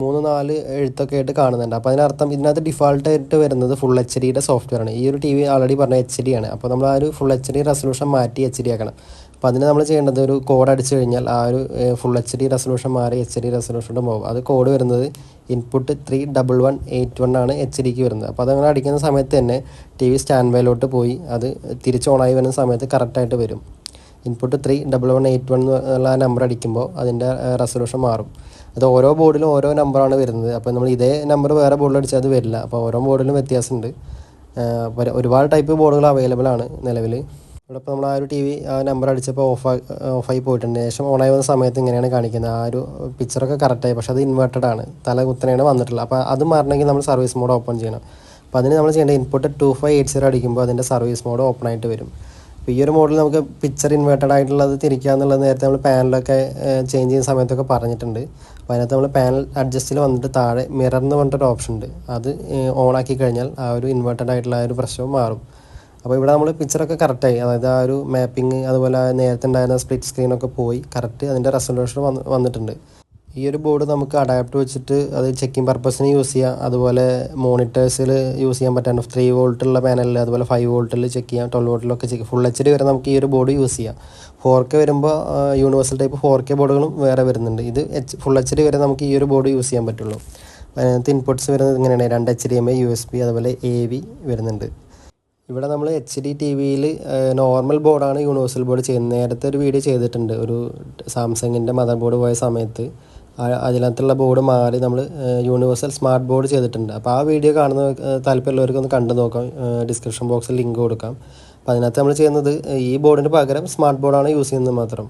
മൂന്ന് നാല് എഴുത്തൊക്കെ ആയിട്ട് കാണുന്നുണ്ട്. അപ്പോൾ അതിനർത്ഥം ഇതിനകത്ത് ഡിഫാൾട്ട് ആയിട്ട് വരുന്നത് ഫുൾ എച്ച് ഡിയുടെ സോഫ്റ്റ്വെയർ ആണ്. ഈ ഒരു ടി വി ആൾറെഡി പറഞ്ഞ എച്ച് ഡി ആണ് അപ്പോൾ നമ്മൾ ആ ഒരു ഫുൾ എച്ച് ഡി റെസൊല്യൂഷൻ മാറ്റി എച്ച് ഡി ആക്കണം. അപ്പോൾ അതിന് നമ്മൾ ചെയ്യേണ്ടത് ഒരു കോഡ് അടിച്ചു കഴിഞ്ഞാൽ ആ ഒരു ഫുൾ എച്ച് ഡി റെസൊല്യൂഷൻ മാറി എച്ച് ഡി റെസൊല്യൂഷനോട് പോകും. അത് കോഡ് വരുന്നത് input three double one eight one ആണ് എച്ച് ഡിക്ക് വരുന്നത്. അപ്പോൾ അതങ്ങനെ അടിക്കുന്ന സമയത്ത് തന്നെ ടി വി സ്റ്റാൻഡ് ബൈയിലോട്ട് പോയി അത് തിരിച്ച് ഓണായി വരുന്ന സമയത്ത് കറക്റ്റായിട്ട് വരും. Input three double one eight one എന്നുള്ള ആ നമ്പർ അടിക്കുമ്പോൾ അതിന്റെ റെസൊല്യൂഷൻ മാറും. അത് ഓരോ ബോർഡിലും ഓരോ നമ്പറാണ് വരുന്നത്. അപ്പോൾ നമ്മൾ ഇതേ നമ്പർ വേറെ ബോർഡിൽ അടിച്ചാൽ അത് വരില്ല. അപ്പോൾ ഓരോ ബോർഡിലും വ്യത്യാസമുണ്ട് ഒരുപാട് ടൈപ്പ് ബോർഡുകൾ അവൈലബിൾ ആണ് നിലവിൽ ഇവിടെ ഇപ്പോൾ നമ്മൾ ആ ഒരു ടി വി ആ നമ്പർ അടിച്ചപ്പോൾ ഓഫ് ഓഫായി പോയിട്ടുണ്ട്. ശേഷം ഓണായി വന്ന സമയത്ത് ഇങ്ങനെയാണ് കാണിക്കുന്നത്. ആ ഒരു പിക്ചറൊക്കെ കറക്റ്റായി പക്ഷേ അത് ഇൻവേർട്ടഡ് ആണ്. തല കുത്തനെയാണ് വന്നിട്ടുള്ളത്. അപ്പോൾ അത് മാറണമെങ്കിൽ നമ്മൾ സർവീസ് മോഡ് ഓപ്പൺ ചെയ്യണം. അപ്പോൾ അതിന് നമ്മൾ ചെയ്യേണ്ട input two five eight zero അടിക്കുമ്പോൾ അതിന്റെ സർവീസ് മോഡ് ഓപ്പൺ ആയിട്ട് വരും. അപ്പോൾ ഈ ഒരു മോഡൽ നമുക്ക് പിക്ചർ ഇൻവേർട്ടഡ് ആയിട്ടുള്ളത് തിരിക്കുക എന്നുള്ളത് നേരത്തെ നമ്മൾ പാനലൊക്കെ ചേഞ്ച് ചെയ്യുന്ന സമയത്തൊക്കെ പറഞ്ഞിട്ടുണ്ട്. അപ്പോൾ അതിനകത്ത് നമ്മൾ പാനൽ അഡ്ജസ്റ്റിൽ വന്നിട്ട് താഴെ മിറർ എന്ന് പറഞ്ഞിട്ടൊരു ഓപ്ഷൻ ഉണ്ട്. അത് ഓൺ ആക്കി കഴിഞ്ഞാൽ ആ ഒരു ഇൻവേർട്ടഡ് ആയിട്ടുള്ള ആ ഒരു പ്രശ്നവും മാറും. അപ്പോൾ ഇവിടെ നമ്മൾ പിക്ചറൊക്കെ കറക്റ്റായി അതായത് ആ ഒരു മാപ്പിംഗ് അതുപോലെ നേരത്തെ ഉണ്ടായിരുന്ന സ്പ്ലിറ്റ് സ്ക്രീനൊക്കെ പോയി കറക്റ്റ് അതിന്റെ റെസൊല്യൂഷൻ വന്ന് വന്നിട്ടുണ്ട്. ഈ ഒരു ബോർഡ് നമുക്ക് അഡാപ്റ്റ് വെച്ചിട്ട് അത് ചെക്കിംഗ് പർപ്പസിന് യൂസ് ചെയ്യാം. അതുപോലെ മോണിറ്റേഴ്സിൽ യൂസ് ചെയ്യാൻ പറ്റാണ്ട് ത്രീ വോൾട്ടുള്ള പാനലിൽ അതുപോലെ ഫൈവ് വോൾട്ടിൽ ചെക്ക് ചെയ്യാം. ട്വൽവ് വോൾട്ടിലൊക്കെ ചെക്ക് ഫുൾ എച്ച് ഡി വരെ നമുക്ക് ഈ ഒരു ബോർഡ് യൂസ് ചെയ്യാം. ഫോർ കെ വരുമ്പോൾ യൂണിവേഴ്സൽ ടൈപ്പ് ഫോർ കെ ബോർഡുകളും വേറെ വരുന്നുണ്ട്. ഇത് എച്ച് ഫുൾ എച്ച് ഡി വരെ നമുക്ക് ഈ ഒരു ബോർഡ് യൂസ് ചെയ്യാൻ പറ്റുള്ളൂ. അതിനകത്ത് ഇൻപുട്സ് വരുന്നത് ഇങ്ങനെയാണ്. രണ്ട് H D M I U S P അതുപോലെ എ വി വരുന്നുണ്ട്. ഇവിടെ നമ്മൾ എച്ച് ഡി ടി വിയിൽ നോർമൽ ബോർഡാണ് യൂണിവേഴ്സൽ ബോർഡ് ചെയ്യുന്നത്. നേരത്തെ ഒരു വീഡിയോ ചെയ്തിട്ടുണ്ട്. ഒരു സാംസങ്ങിന്റെ മദർ ബോർഡ് പോയ സമയത്ത്. അതിനകത്തുള്ള ബോർഡ് മാറി നമ്മൾ യൂണിവേഴ്സൽ സ്മാർട്ട് ബോർഡ് ചെയ്തിട്ടുണ്ട്. അപ്പോൾ ആ വീഡിയോ കാണുന്ന താല്പര്യമുള്ളവർക്ക് ഒന്ന് കണ്ടു നോക്കാം. ഡിസ്ക്രിപ്ഷൻ ബോക്സിൽ ലിങ്ക് കൊടുക്കാം. അപ്പോൾ അതിനകത്ത് നമ്മൾ ചെയ്യുന്നത് ഈ ബോർഡിന് പകരം സ്മാർട്ട് ബോർഡാണ് യൂസ് ചെയ്യുന്നത് മാത്രം.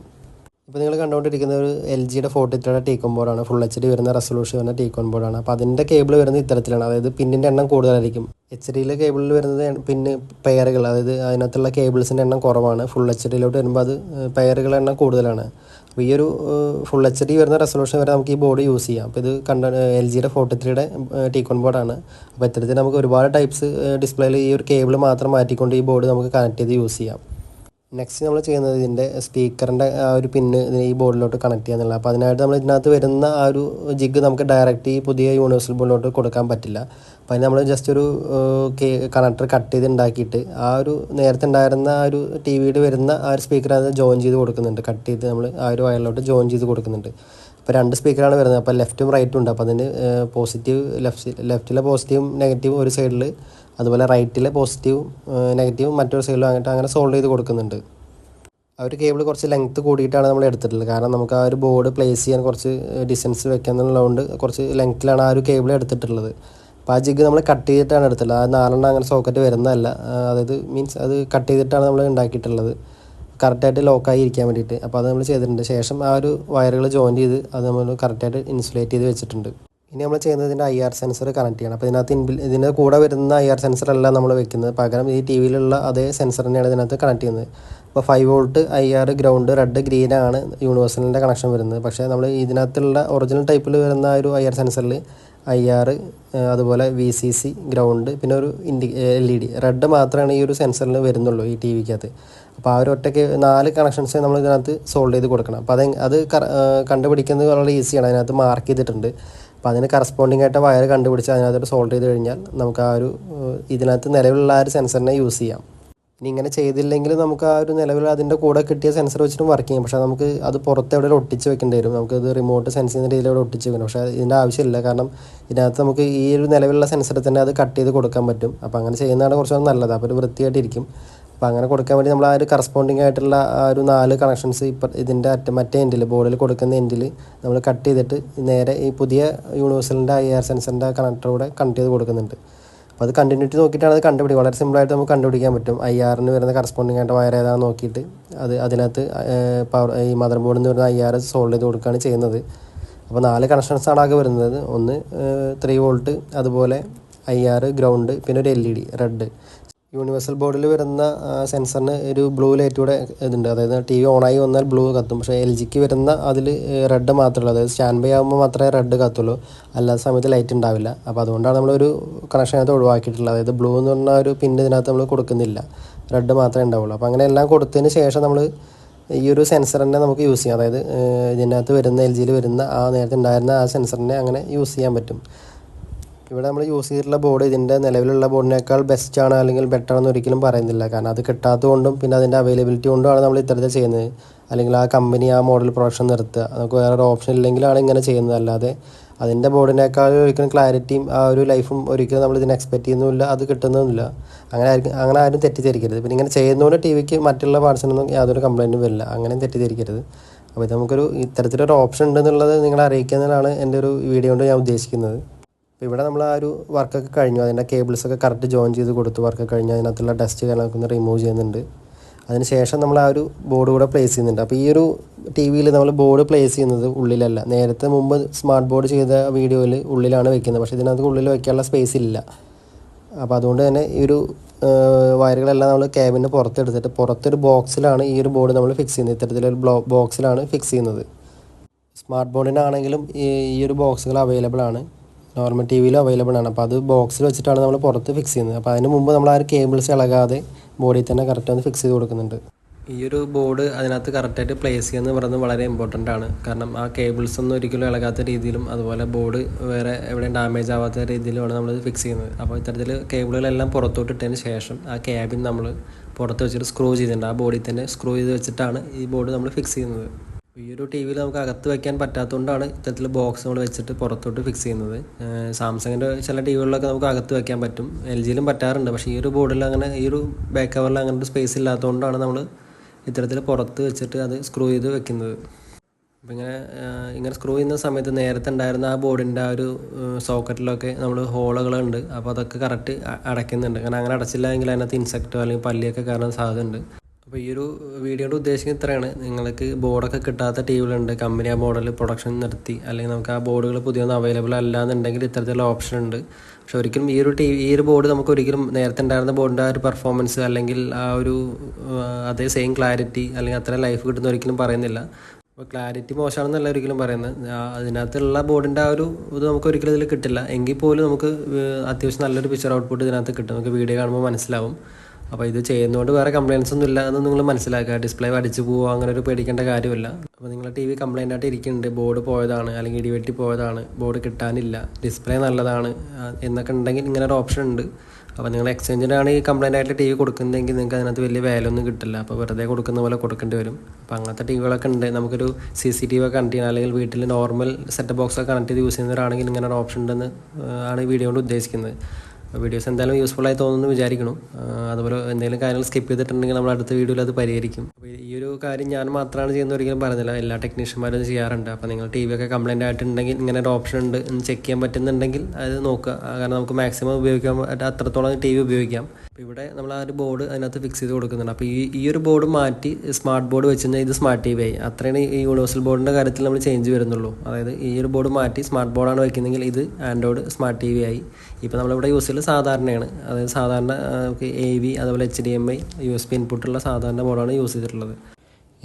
ഇപ്പോൾ നിങ്ങൾ കണ്ടുകൊണ്ടിരിക്കുന്ന ഒരു എൽ ജിയുടെ ഫോർട്ടി ത്രീയുടെ ടീക്കോൺ ബോർഡാണ് ഫുൾ എച്ച് ഡി വരുന്ന റെസൊല്യൂഷൻ വരുന്ന ടീക്കോൺ ബോർഡാണ് അപ്പോൾ അതിന്റെ കേബിൾ വരുന്നത് ഇത്തരത്തിലാണ്. അതായത് പിന്നിന്റെ എണ്ണം കൂടുതലായിരിക്കും. എച്ച് ഡിയിലെ കേബിളിൽ വരുന്നത് പിന്നെ പെയറുകൾ അതായത് അതിനകത്തുള്ള കേബിൾസിന്റെ എണ്ണം കുറവാണ്. ഫുൾ എച്ച് ഡിയിലോട്ട് വരുമ്പോൾ അത് പെയറുകളുടെ എണ്ണം കൂടുതലാണ്. അപ്പോൾ ഈ ഒരു ഫുൾ എച്ച് ഡി വരുന്ന റെസൊല്യൂഷൻ വരെ നമുക്ക് ഈ ബോർഡ് യൂസ് ചെയ്യാം. അപ്പോൾ ഇത് കണ്ട എൽ ജിയുടെ ഫോർട്ടി ത്രീയുടെ ടീക്കോൺ ബോർഡാണ് അപ്പോൾ ഇത്തരത്തിൽ നമുക്ക് ഒരുപാട് ടൈപ്സ് ഡിസ്പ്ലേയിൽ ഈ ഒരു കേബിൾ മാത്രം മാറ്റിക്കൊണ്ട് ഈ ബോർഡ് നമുക്ക് കണക്ട് ചെയ്ത് യൂസ് ചെയ്യാം. നെക്സ്റ്റ് നമ്മൾ ചെയ്യുന്നത് ഇതിന്റെ സ്പീക്കറിന്റെ ആ ഒരു പിന്ന് ഈ ബോർഡിലോട്ട് കണക്ട് ചെയ്യാന്നുള്ളത് അപ്പോൾ അതിനായിട്ട് നമ്മൾ ഇതിനകത്ത് വരുന്ന ആ ഒരു ജിഗ് നമുക്ക് ഡയറക്റ്റ് ഈ പുതിയ യൂണിവേഴ്സൽ ബോർഡിലോട്ട് കൊടുക്കാൻ പറ്റില്ല. അപ്പോൾ അതിന് നമ്മൾ ജസ്റ്റ് ഒരു കണക്ടർ കട്ട് ചെയ്ത് ഉണ്ടാക്കിയിട്ട് ആ ഒരു നേരത്തെ ഉണ്ടായിരുന്ന ആ ഒരു ടി വിയിൽ വരുന്ന ആ ഒരു സ്പീക്കർ അത് ജോയിൻ ചെയ്ത് കൊടുക്കുന്നുണ്ട്. കട്ട് ചെയ്ത് നമ്മൾ ആ ഒരു വയറിലോട്ട് ജോയിൻ ചെയ്ത് കൊടുക്കുന്നുണ്ട്. അപ്പോൾ രണ്ട് സ്പീക്കറാണ് വരുന്നത്. അപ്പോൾ ലെഫ്റ്റും റൈറ്റും ഉണ്ട്. അപ്പോൾ അതിന് പോസിറ്റീവ് ലെഫ്റ്റ് ലെഫ്റ്റിലെ പോസിറ്റീവും നെഗറ്റീവും ഒരു സൈഡിൽ അതുപോലെ റൈറ്റിൽ പോസിറ്റീവ് നെഗറ്റീവ് മറ്റൊരു സൈഡിലും അങ്ങോട്ട് അങ്ങനെ സോൾവ് ചെയ്ത് കൊടുക്കുന്നുണ്ട്. ആ ഒരു കേബിൾ കുറച്ച് ലെങ്ത്ത് കൂടിയിട്ടാണ് നമ്മൾ എടുത്തിട്ടുള്ളത്. കാരണം നമുക്ക് ആ ഒരു ബോർഡ് പ്ലേസ് ചെയ്യാൻ കുറച്ച് ഡിസ്റ്റൻസ് വെക്കാന്നുള്ളതുകൊണ്ട് കുറച്ച് ലെങ്ത്തിലാണ് ആ ഒരു കേബിൾ എടുത്തിട്ടുള്ളത്. അപ്പോൾ ആ ജിഗ് നമ്മൾ കട്ട് ചെയ്തിട്ടാണ് എടുത്തിട്ടുള്ളത്. ആ നാലെണ്ണം അങ്ങനെ സോക്കറ്റ് വരുന്നതല്ല. അതായത് മീൻസ് അത് കട്ട് ചെയ്തിട്ടാണ് നമ്മൾ ഉണ്ടാക്കിയിട്ടുള്ളത്. കറക്റ്റായിട്ട് ലോക്കായി ഇരിക്കാൻ വേണ്ടിയിട്ട്. അപ്പോൾ അത് നമ്മൾ ചെയ്തിട്ടുണ്ട്. ശേഷം ആ ഒരു വയറുകൾ ജോയിൻ ചെയ്ത് അത് നമ്മൾ കറക്റ്റായിട്ട് ഇൻസുലേറ്റ് ചെയ്ത് വെച്ചിട്ടുണ്ട്. ഇനി നമ്മൾ ചെയ്യുന്നത് ഇതിന്റെ ഐ ആർ സെൻസർ കണക്ട് ചെയ്യണം. അപ്പോൾ ഇതിനകത്ത് ഇൻബിൽ ഇതിന്റെ കൂടെ വരുന്ന ഐ ആർ അല്ല നമ്മൾ വെക്കുന്നത്. പകരം ഈ ടി വിയിലുള്ള അതേ സെൻസർ തന്നെയാണ് ഇതിനകത്ത് കണക്ട് ചെയ്യുന്നത്. അപ്പോൾ five volt I R ground red green ആണ് യൂണിവേഴ്സലിന്റെ കണക്ഷൻ വരുന്നത്. പക്ഷേ നമ്മൾ ഇതിനകത്തുള്ള ഒറിജിനൽ ടൈപ്പിൽ വരുന്ന ഒരു ഐ ആർ സെൻസറിൽ ഐ ആർ അതുപോലെ വി സി സി ഗ്രൗണ്ട് പിന്നെ ഒരു ഇൻഡി എൽ ഇ ഡി റെഡ് മാത്രമാണ് ഈ ഒരു സെൻസറിൽ വരുന്നുള്ളൂ ഈ ടി വിക്കകത്ത് അപ്പോൾ ആ ഒരു ഒറ്റയ്ക്ക് നാല് കണക്ഷൻസ് നമ്മൾ ഇതിനകത്ത് സോൾവ് ചെയ്ത് കൊടുക്കണം. അപ്പോൾ അത് അത് കണ്ടുപിടിക്കുന്നത് വളരെ ഈസിയാണ് അതിനകത്ത് മാർക്ക് ചെയ്തിട്ടുണ്ട്. അപ്പോൾ അതിന് കറസ്പോണ്ടിങ് ആയിട്ട് വയർ കണ്ടുപിടിച്ച് അതിനകത്തോട്ട് സോൾവ് ചെയ്ത് കഴിഞ്ഞാൽ നമുക്ക് ആ ഒരു ഇതിനകത്ത് നിലവിലുള്ള ആ ഒരു സെൻസറിനെ യൂസ് ചെയ്യാം. ഇനി ഇങ്ങനെ ചെയ്തില്ലെങ്കിൽ നമുക്ക് ആ ഒരു നിലവിൽ അതിന്റെ കൂടെ കിട്ടിയ സെൻസർ വെച്ചിട്ടും വർക്ക് ചെയ്യും. പക്ഷേ നമുക്ക് അത് പുറത്ത് എവിടെ ഒട്ടിച്ച് വെക്കേണ്ടി വരും. നമുക്ക് ഇത് റിമോട്ട് സെൻസ് ചെയ്യുന്ന രീതിയിൽ ഇവിടെ ഒട്ടിച്ച് വെക്കണം. പക്ഷേ ഇതിന്റെ ആവശ്യമില്ല. കാരണം ഇതിനകത്ത് നമുക്ക് ഈ ഒരു നിലവിലുള്ള സെൻസറിൽ തന്നെ അത് കട്ട് ചെയ്ത് കൊടുക്കാൻ പറ്റും. അപ്പോൾ അങ്ങനെ ചെയ്യുന്നതാണ് കുറച്ചുകൂടെ നല്ലത്. അപ്പോൾ ഒരു വൃത്തിയായിട്ടിരിക്കും. അപ്പോൾ അങ്ങനെ കൊടുക്കാൻ വേണ്ടി നമ്മൾ ആ ഒരു കറസ്പോണ്ടിങ് ആയിട്ടുള്ള ആ ഒരു നാല് കണക്ഷൻസ് ഇപ്പം ഇതിന്റെ അറ്റ മറ്റേ എൻഡിൽ ബോർഡിൽ കൊടുക്കുന്ന എൻഡിൽ നമ്മൾ കട്ട് ചെയ്തിട്ട് നേരെ ഈ പുതിയ യൂണിവേഴ്സലിന്റെ ഐ ആർ സെൻസറിന്റെ കണക്ടറൂടെ കണക്ട് ചെയ്ത് കൊടുക്കുന്നുണ്ട്. അപ്പോൾ അത് കണ്ടിന്യൂറ്റി നോക്കിയിട്ടാണ് അത് കണ്ടുപിടിക്കുക വളരെ സിമ്പിളായിട്ട് നമുക്ക് കണ്ടുപിടിക്കാൻ പറ്റും. ഐ ആറിന് വരുന്ന കറസ്പോണ്ടിങ് ആയിട്ട് വയർ ഏതാണെന്ന് നോക്കിയിട്ട് അത് അതിനകത്ത് പവർ ഈ മദർ ബോർഡിൽ നിന്ന് വരുന്ന ഐ ആർ സോൾവ് ചെയ്ത് കൊടുക്കുകയാണ് ചെയ്യുന്നത്. അപ്പോൾ നാല് കണക്ഷൻസ് ആണ് ആകെ വരുന്നത്. ഒന്ന് ത്രീ വോൾട്ട് അതുപോലെ ഐ ആർ ഗ്രൗണ്ട് പിന്നെ ഒരു L E D red universal ബോർഡിൽ വരുന്ന സെൻസറിന് ഒരു ബ്ലൂ ലൈറ്റ് കൂടെ ഇതുണ്ട്. അതായത് ടി വി ഓണായി വന്നാൽ ബ്ലൂ കത്തും. പക്ഷേ എൽ ജിക്ക് വരുന്ന അതിൽ റെഡ് മാത്രമേ ഉള്ളൂ. അതായത് സ്റ്റാൻഡ് ബൈ ആകുമ്പോൾ മാത്രമേ റെഡ് കത്തുള്ളൂ. അല്ലാത്ത സമയത്ത് ലൈറ്റ് ഉണ്ടാവില്ല. അപ്പോൾ അതുകൊണ്ടാണ് നമ്മളൊരു കണക്ഷൻ അതിനകത്ത് ഒഴിവാക്കിയിട്ടുള്ളത്. അതായത് ബ്ലൂ എന്ന് പറഞ്ഞ ഒരു പിൻ ഇതിനകത്ത് നമ്മൾ കൊടുക്കുന്നില്ല. റെഡ് മാത്രമേ ഉണ്ടാവുള്ളൂ. അപ്പോൾ അങ്ങനെ എല്ലാം കൊടുത്തതിന് ശേഷം നമ്മൾ ഈ ഒരു സെൻസറിനെ നമുക്ക് യൂസ് ചെയ്യാം. അതായത് ഇതിനകത്ത് വരുന്ന എൽ ജിയിൽ വരുന്ന ആ നേരത്തെ ഉണ്ടായിരുന്ന ആ സെൻസറിനെ അങ്ങനെ യൂസ് ചെയ്യാൻ പറ്റും. ഇവിടെ നമ്മൾ യൂസ് ചെയ്തിട്ടുള്ള ബോർഡ് ഇതിന്റെ നിലവിലുള്ള ബോർഡിനേക്കാൾ ബെസ്റ്റ് ആണ് അല്ലെങ്കിൽ ബെറ്റർ എന്ന് ഒരിക്കലും പറയുന്നില്ല. കാരണം അത് കിട്ടാത്തതുകൊണ്ടും പിന്നെ അതിന്റെ അവൈലബിലിറ്റി കൊണ്ടുമാണ് നമ്മൾ ഇത്തരത്തിൽ ചെയ്യുന്നത്. അല്ലെങ്കിൽ ആ കമ്പനി ആ മോഡൽ പ്രൊഡക്ഷൻ നിർത്തുക. നമുക്ക് വേറെ ഓപ്ഷൻ ഇല്ലെങ്കിലാണ് ഇങ്ങനെ ചെയ്യുന്നത്. അല്ലാതെ അതിന്റെ ബോർഡിനേക്കാൾ ഒരിക്കലും ക്ലാരിറ്റിയും ആ ഒരു ലൈഫും ഒരിക്കലും നമ്മൾ ഇതിനെ എക്സ്പെക്റ്റ് ചെയ്യുന്നുമില്ല അത് കിട്ടുന്നുമില്ല അങ്ങനെ ആയിരിക്കും അങ്ങനെ ആരും തെറ്റിദ്ധരിക്കരുത്. പിന്നെ ഇങ്ങനെ ചെയ്യുന്നതുകൊണ്ട് ടി വിക്ക് മറ്റുള്ള പാർട്സിനൊന്നും യാതൊരു കംപ്ലൈന്റും വരില്ല. അങ്ങനെയും തെറ്റിദ്ധരിക്കരുത്. അപ്പോൾ ഇത് നമുക്കൊരു ഇത്തരത്തിലൊരു ഓപ്ഷൻ ഉണ്ടെന്നുള്ളത് നിങ്ങളെ അറിയിക്കുന്നതിനാണ് എന്റെ ഒരു വീഡിയോ കൊണ്ട് ഞാൻ ഉദ്ദേശിക്കുന്നത്. അപ്പോൾ ഇവിടെ നമ്മൾ ആ ഒരു വർക്കൊക്കെ കഴിഞ്ഞു. അതിന്റെ കേബിൾസൊക്കെ കറക്റ്റ് ജോയിൻ ചെയ്ത് കൊടുത്തു വർക്കൊക്കെ കഴിഞ്ഞ് അതിനകത്തുള്ള ഡസ്റ്റ് കാര്യങ്ങളൊക്കെ ഒന്ന് റിമൂവ് ചെയ്യുന്നുണ്ട്. അതിനുശേഷം നമ്മൾ ആ ഒരു ബോർഡ് കൂടെ പ്ലേസ് ചെയ്യുന്നുണ്ട്. അപ്പോൾ ഈ ഒരു ടി വിയിൽ നമ്മൾ ബോർഡ് പ്ലേസ് ചെയ്യുന്നത് ഉള്ളിലല്ല. നേരത്തെ മുമ്പ് സ്മാർട്ട് ബോർഡ് ചെയ്ത വീഡിയോയിൽ ഉള്ളിലാണ് വെക്കുന്നത്. പക്ഷേ ഇതിനകത്ത് ഉള്ളിൽ വെക്കാനുള്ള സ്പേസ് ഇല്ല. അപ്പോൾ അതുകൊണ്ട് തന്നെ ഈ ഒരു വയറുകളെല്ലാം നമ്മൾ ക്യാബിന് പുറത്തെടുത്തിട്ട് പുറത്തൊരു ബോക്സിലാണ് ഈ ഒരു ബോർഡ് നമ്മൾ ഫിക്സ് ചെയ്യുന്നത്. ഇത്തരത്തിലൊരു ബ്ലോ ബോക്സിലാണ് ഫിക്സ് ചെയ്യുന്നത്. സ്മാർട്ട് ബോർഡിനാണെങ്കിലും ഈ ഈ ഒരു ബോക്സുകൾ അവൈലബിൾ ആണ്. നോർമൽ ടി വിയിലും അവൈലബിൾ ആണ്. അപ്പോൾ അത് ബോക്സിൽ വെച്ചിട്ടാണ് നമ്മൾ പുറത്ത് ഫിക്സ് ചെയ്യുന്നത്. അപ്പോൾ അതിന് മുമ്പ് നമ്മൾ ആ ഒരു കേബിൾസ് ഇളകാതെ ബോഡിയിൽ തന്നെ കറക്റ്റ് ഒന്ന് ഫിക്സ് ചെയ്ത് കൊടുക്കുന്നുണ്ട്. ഈ ഒരു ബോർഡ് അതിനകത്ത് കറക്റ്റായിട്ട് പ്ലേസ് ചെയ്യുന്നത് പറയുന്നത് വളരെ ഇമ്പോർട്ടന്റ് ആണ്. കാരണം ആ കേബിൾസ് ഒന്നും ഒരിക്കലും ഇളകാത്ത രീതിയിലും അതുപോലെ ബോർഡ് വേറെ എവിടെയും ഡാമേജ് ആവാത്ത രീതിയിലുമാണ് നമ്മൾ ഫിക്സ് ചെയ്യുന്നത്. അപ്പോൾ ഇത്തരത്തിൽ കേബിളുകളെല്ലാം പുറത്തോട്ട് ഇട്ടതിന് ശേഷം ആ ക്യാബിൻ നമ്മൾ പുറത്ത് വെച്ചിട്ട് സ്ക്രൂ ചെയ്തിട്ടുണ്ട്. ആ ബോഡിയിൽ തന്നെ സ്ക്രൂ ചെയ്ത് വെച്ചിട്ടാണ് ഈ ബോർഡ് നമ്മൾ ഫിക്സ് ചെയ്യുന്നത്. ഈ ഒരു ടി വിയിൽ നമുക്ക് അകത്ത് വെക്കാൻ പറ്റാത്തതുകൊണ്ടാണ് ഇത്തരത്തിൽ ബോക്സ് നമ്മൾ വെച്ചിട്ട് പുറത്തോട്ട് ഫിക്സ് ചെയ്യുന്നത്. സാംസങ്ങിന്റെ ചില ടി വികളിലൊക്കെ നമുക്ക് അകത്ത് വെക്കാൻ പറ്റും. എൽ ജിയിലും പറ്റാറുണ്ട്. പക്ഷേ ഈ ഒരു ബോർഡിൽ അങ്ങനെ ഈ ഒരു ബാക്ക് കവറിൽ അങ്ങനെ ഒരു സ്പേസ് ഇല്ലാത്തതുകൊണ്ടാണ് നമ്മൾ ഇത്തരത്തിൽ പുറത്ത് വെച്ചിട്ട് അത് സ്ക്രൂ ചെയ്ത് വെക്കുന്നത്. അപ്പോൾ ഇങ്ങനെ ഇങ്ങനെ സ്ക്രൂ ചെയ്യുന്ന സമയത്ത് നേരത്തെ ഉണ്ടായിരുന്ന ആ ബോർഡിന്റെ ആ ഒരു സോക്കറ്റിലൊക്കെ നമ്മൾ ഹോളുകളുണ്ട്. അപ്പോൾ അതൊക്കെ കറക്റ്റ് അടയ്ക്കുന്നുണ്ട്. കാരണം അങ്ങനെ അടച്ചില്ല എങ്കിൽ അതിനകത്ത് ഇൻസെക്റ്റോ അല്ലെങ്കിൽ പല്ലിയൊക്കെ കയറാൻ സാധ്യതയുണ്ട്. അപ്പോൾ ഈ ഒരു വീഡിയോയുടെ ഉദ്ദേശം ഇത്രയാണ്. നിങ്ങൾക്ക് ബോർഡൊക്കെ കിട്ടാത്ത ടി വികളുണ്ട് കമ്പനി ആ മോഡൽ പ്രൊഡക്ഷൻ നിർത്തി അല്ലെങ്കിൽ നമുക്ക് ആ ബോർഡുകൾ പുതിയൊന്നും അവൈലബിൾ അല്ല എന്നുണ്ടെങ്കിൽ ഇത്തരത്തിലുള്ള ഓപ്ഷൻ ഉണ്ട്. പക്ഷെ ഒരിക്കലും ഈ ഒരു ടി ഈ ഒരു ബോർഡ് നമുക്ക് ഒരിക്കലും നേരത്തെ ഉണ്ടായിരുന്ന ബോർഡിന്റെ ആ ഒരു പെർഫോമൻസ് അല്ലെങ്കിൽ ആ ഒരു അതേ സെയിം ക്ലാരിറ്റി അല്ലെങ്കിൽ അത്ര ലൈഫ് കിട്ടുന്ന ഒരിക്കലും പറയുന്നില്ല. അപ്പോൾ ക്ലാരിറ്റി മോശമാണെന്നല്ല ഒരിക്കലും പറയുന്നത്. അതിനകത്തുള്ള ബോർഡിന്റെ ആ ഒരു ഇത് നമുക്ക് ഒരിക്കലും ഇതിൽ കിട്ടില്ല. എങ്കിൽ പോലും നമുക്ക് അത്യാവശ്യം നല്ലൊരു പിക്ചർ ഔട്ട്പുട്ട് ഇതിനകത്ത് കിട്ടും. നമുക്ക് വീഡിയോ കാണുമ്പോൾ മനസ്സിലാവും. അപ്പോൾ ഇത് ചെയ്യുന്നതുകൊണ്ട് വേറെ കംപ്ലയിൻസ് ഒന്നും ഇല്ല എന്ന് നിങ്ങൾ മനസ്സിലാക്കുക. ഡിസ്പ്ലേ അടിച്ചു പോവുക അങ്ങനെ ഒരു പേടിക്കേണ്ട കാര്യമില്ല. അപ്പോൾ നിങ്ങളുടെ ടി വി കംപ്ലയിന്റ് ആയിട്ട് ഇരിക്കുന്നുണ്ട്. ബോർഡ് പോയതാണ് അല്ലെങ്കിൽ ഇടിവെട്ടി പോയതാണ്. ബോർഡ് കിട്ടാനില്ല. ഡിസ്പ്ലേ നല്ലതാണ് എന്നൊക്കെ ഉണ്ടെങ്കിൽ ഇങ്ങനെ ഒരു ഓപ്ഷൻ ഉണ്ട്. അപ്പോൾ നിങ്ങൾ എക്സ്ചേഞ്ചിനാണ് ഈ കംപ്ലയിന്റ് ആയിട്ട് ടി വി കൊടുക്കുന്നതെങ്കിൽ നിങ്ങൾക്ക് അതിനകത്ത് വലിയ വാല്യൂ ഒന്നും കിട്ടില്ല. അപ്പോൾ വെറുതെ കൊടുക്കുന്ന പോലെ കൊടുക്കേണ്ടി വരും. അപ്പോൾ അങ്ങനത്തെ ടി വികളൊക്കെ ഉണ്ട്. നമുക്കൊരു സി സി ടി വി ഒക്കെ കണക്ട് ചെയ്യണം. അല്ലെങ്കിൽ വീട്ടിൽ നോർമൽ സെറ്റ് ബോക്സ് ഒക്കെ കണക്ട് ചെയ്ത് യൂസ് ചെയ്യുന്നവരാണെങ്കിൽ ഇങ്ങനെ ഒരു ഓപ്ഷൻ ഉണ്ടെന്ന് ആണ് ഈ വീഡിയോ കൊണ്ട് ഉദ്ദേശിക്കുന്നത്. വീഡിയോസ് എന്തായാലും യൂസ്ഫുൾ ആയി തോന്നുന്നു വിചാരിക്കണം അതുപോലെ എന്തെങ്കിലും കാര്യങ്ങൾ സ്കിപ്പ് ചെയ്തിട്ടുണ്ടെങ്കിൽ നമ്മൾ അടുത്ത വീഡിയോയിൽ അത് പരിഹരിക്കും. അപ്പോൾ ഈ ഒരു കാര്യം ഞാൻ മാത്രമാണ് ചെയ്യുന്ന ഒരിക്കലും പറഞ്ഞില്ല. എല്ലാ ടെക്നീഷ്യന്മാരും ചെയ്യാറുണ്ട്. അപ്പോൾ നിങ്ങൾ ടി വി ഒക്കെ കംപ്ലൈന്റ് ആയിട്ടുണ്ടെങ്കിൽ ഇങ്ങനെ ഒരു ഓപ്ഷൻ ഉണ്ട് ചെക്ക് ചെയ്യാൻ പറ്റുന്നുണ്ടെങ്കിൽ അത് നോക്കുക. കാരണം നമുക്ക് മാക്സിമം ഉപയോഗിക്കാൻ അത്രത്തോളം ടി വി ഉപയോഗിക്കാം. അപ്പോൾ ഇവിടെ നമ്മൾ ആ ഒരു ബോർഡ് അതിനകത്ത് ഫിക്സ് ചെയ്ത് കൊടുക്കുന്നുണ്ട്. അപ്പോൾ ഈ ഈ ഒരു ബോർഡ് മാറ്റി സ്മാർട്ട് ബോർഡ് വെച്ച് കഴിഞ്ഞാൽ ഇത് സ്മാർട്ട് ടി വി ആയി. അത്രയാണ് ഈ യൂണിവേഴ്സൽ ബോർഡിന്റെ കാര്യത്തിൽ നമ്മൾ ചേഞ്ച് വരുന്നുള്ളൂ. അതായത് ഈ ഒരു ബോർഡ് മാറ്റി സ്മാർട്ട് ബോർഡാണ് വയ്ക്കുന്നതെങ്കിൽ ഇത് ആൻഡ്രോയിഡ് സ്മാർട്ട് ടി വി ആയി. ഇപ്പോൾ നമ്മളിവിടെ യൂസ് ചെയ്യുന്നത് സാധാരണയാണ്. അതായത് സാധാരണ എ വി അതുപോലെ H D M I U S P ഇൻപുട്ടുള്ള സാധാരണ ബോർഡാണ് യൂസ് ചെയ്തിട്ടുള്ളത്.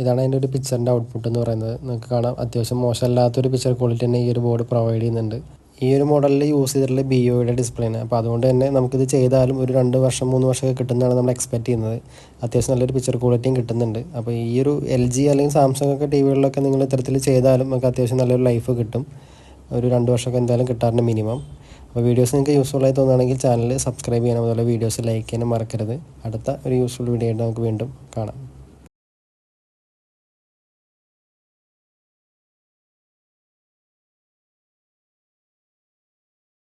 ഇതാണ് അതിന്റെ ഒരു പിക്ചറിന്റെ ഔട്ട്പുട്ട് എന്ന് പറയുന്നത്. നിങ്ങൾക്ക് കാണാം അത്യാവശ്യം മോശമല്ലാത്തൊരു പിക്ചർ ക്വാളിറ്റി തന്നെ ഈ ഒരു ബോർഡ് പ്രൊവൈഡ് ചെയ്യുന്നുണ്ട്. ഈ ഒരു മോഡലിൽ യൂസ് ചെയ്തിട്ടുള്ള ബി ഒയുടെ ഡിസ്പ്ലേ ആണ് അപ്പോൾ അതുകൊണ്ട് തന്നെ നമുക്കിത് ചെയ്താലും ഒരു രണ്ട് വർഷം മൂന്ന് വർഷമൊക്കെ കിട്ടുന്നതാണ് നമ്മൾ എക്സ്പെക്ട് ചെയ്യുന്നത്. അത്യാവശ്യം നല്ലൊരു പിക്ചർ ക്വാളിറ്റിയും കിട്ടുന്നുണ്ട്. അപ്പോൾ ഈ ഒരു എൽ ജി അല്ലെങ്കിൽ സാംസങ് ഒക്കെ ടി വികളിലൊക്കെ നിങ്ങൾ ഇത്തരത്തിൽ ചെയ്താലും നമുക്ക് അത്യാവശ്യം നല്ലൊരു ലൈഫ് കിട്ടും. ഒരു രണ്ട് വർഷമൊക്കെ എന്തായാലും കിട്ടാറുണ്ട് മിനിമം അപ്പോൾ വീഡിയോസ് നിങ്ങൾക്ക് യൂസ്ഫുൾ ആയി തോന്നുകയാണെങ്കിൽ ചാനൽ സബ്സ്ക്രൈബ് ചെയ്യണം. അതുപോലെ വീഡിയോസ് ലൈക്ക് ചെയ്യാനും മറക്കരുത്. അടുത്ത ഒരു യൂസ്ഫുൾ വീഡിയോ ആയിട്ട് നമുക്ക് വീണ്ടും കാണാം.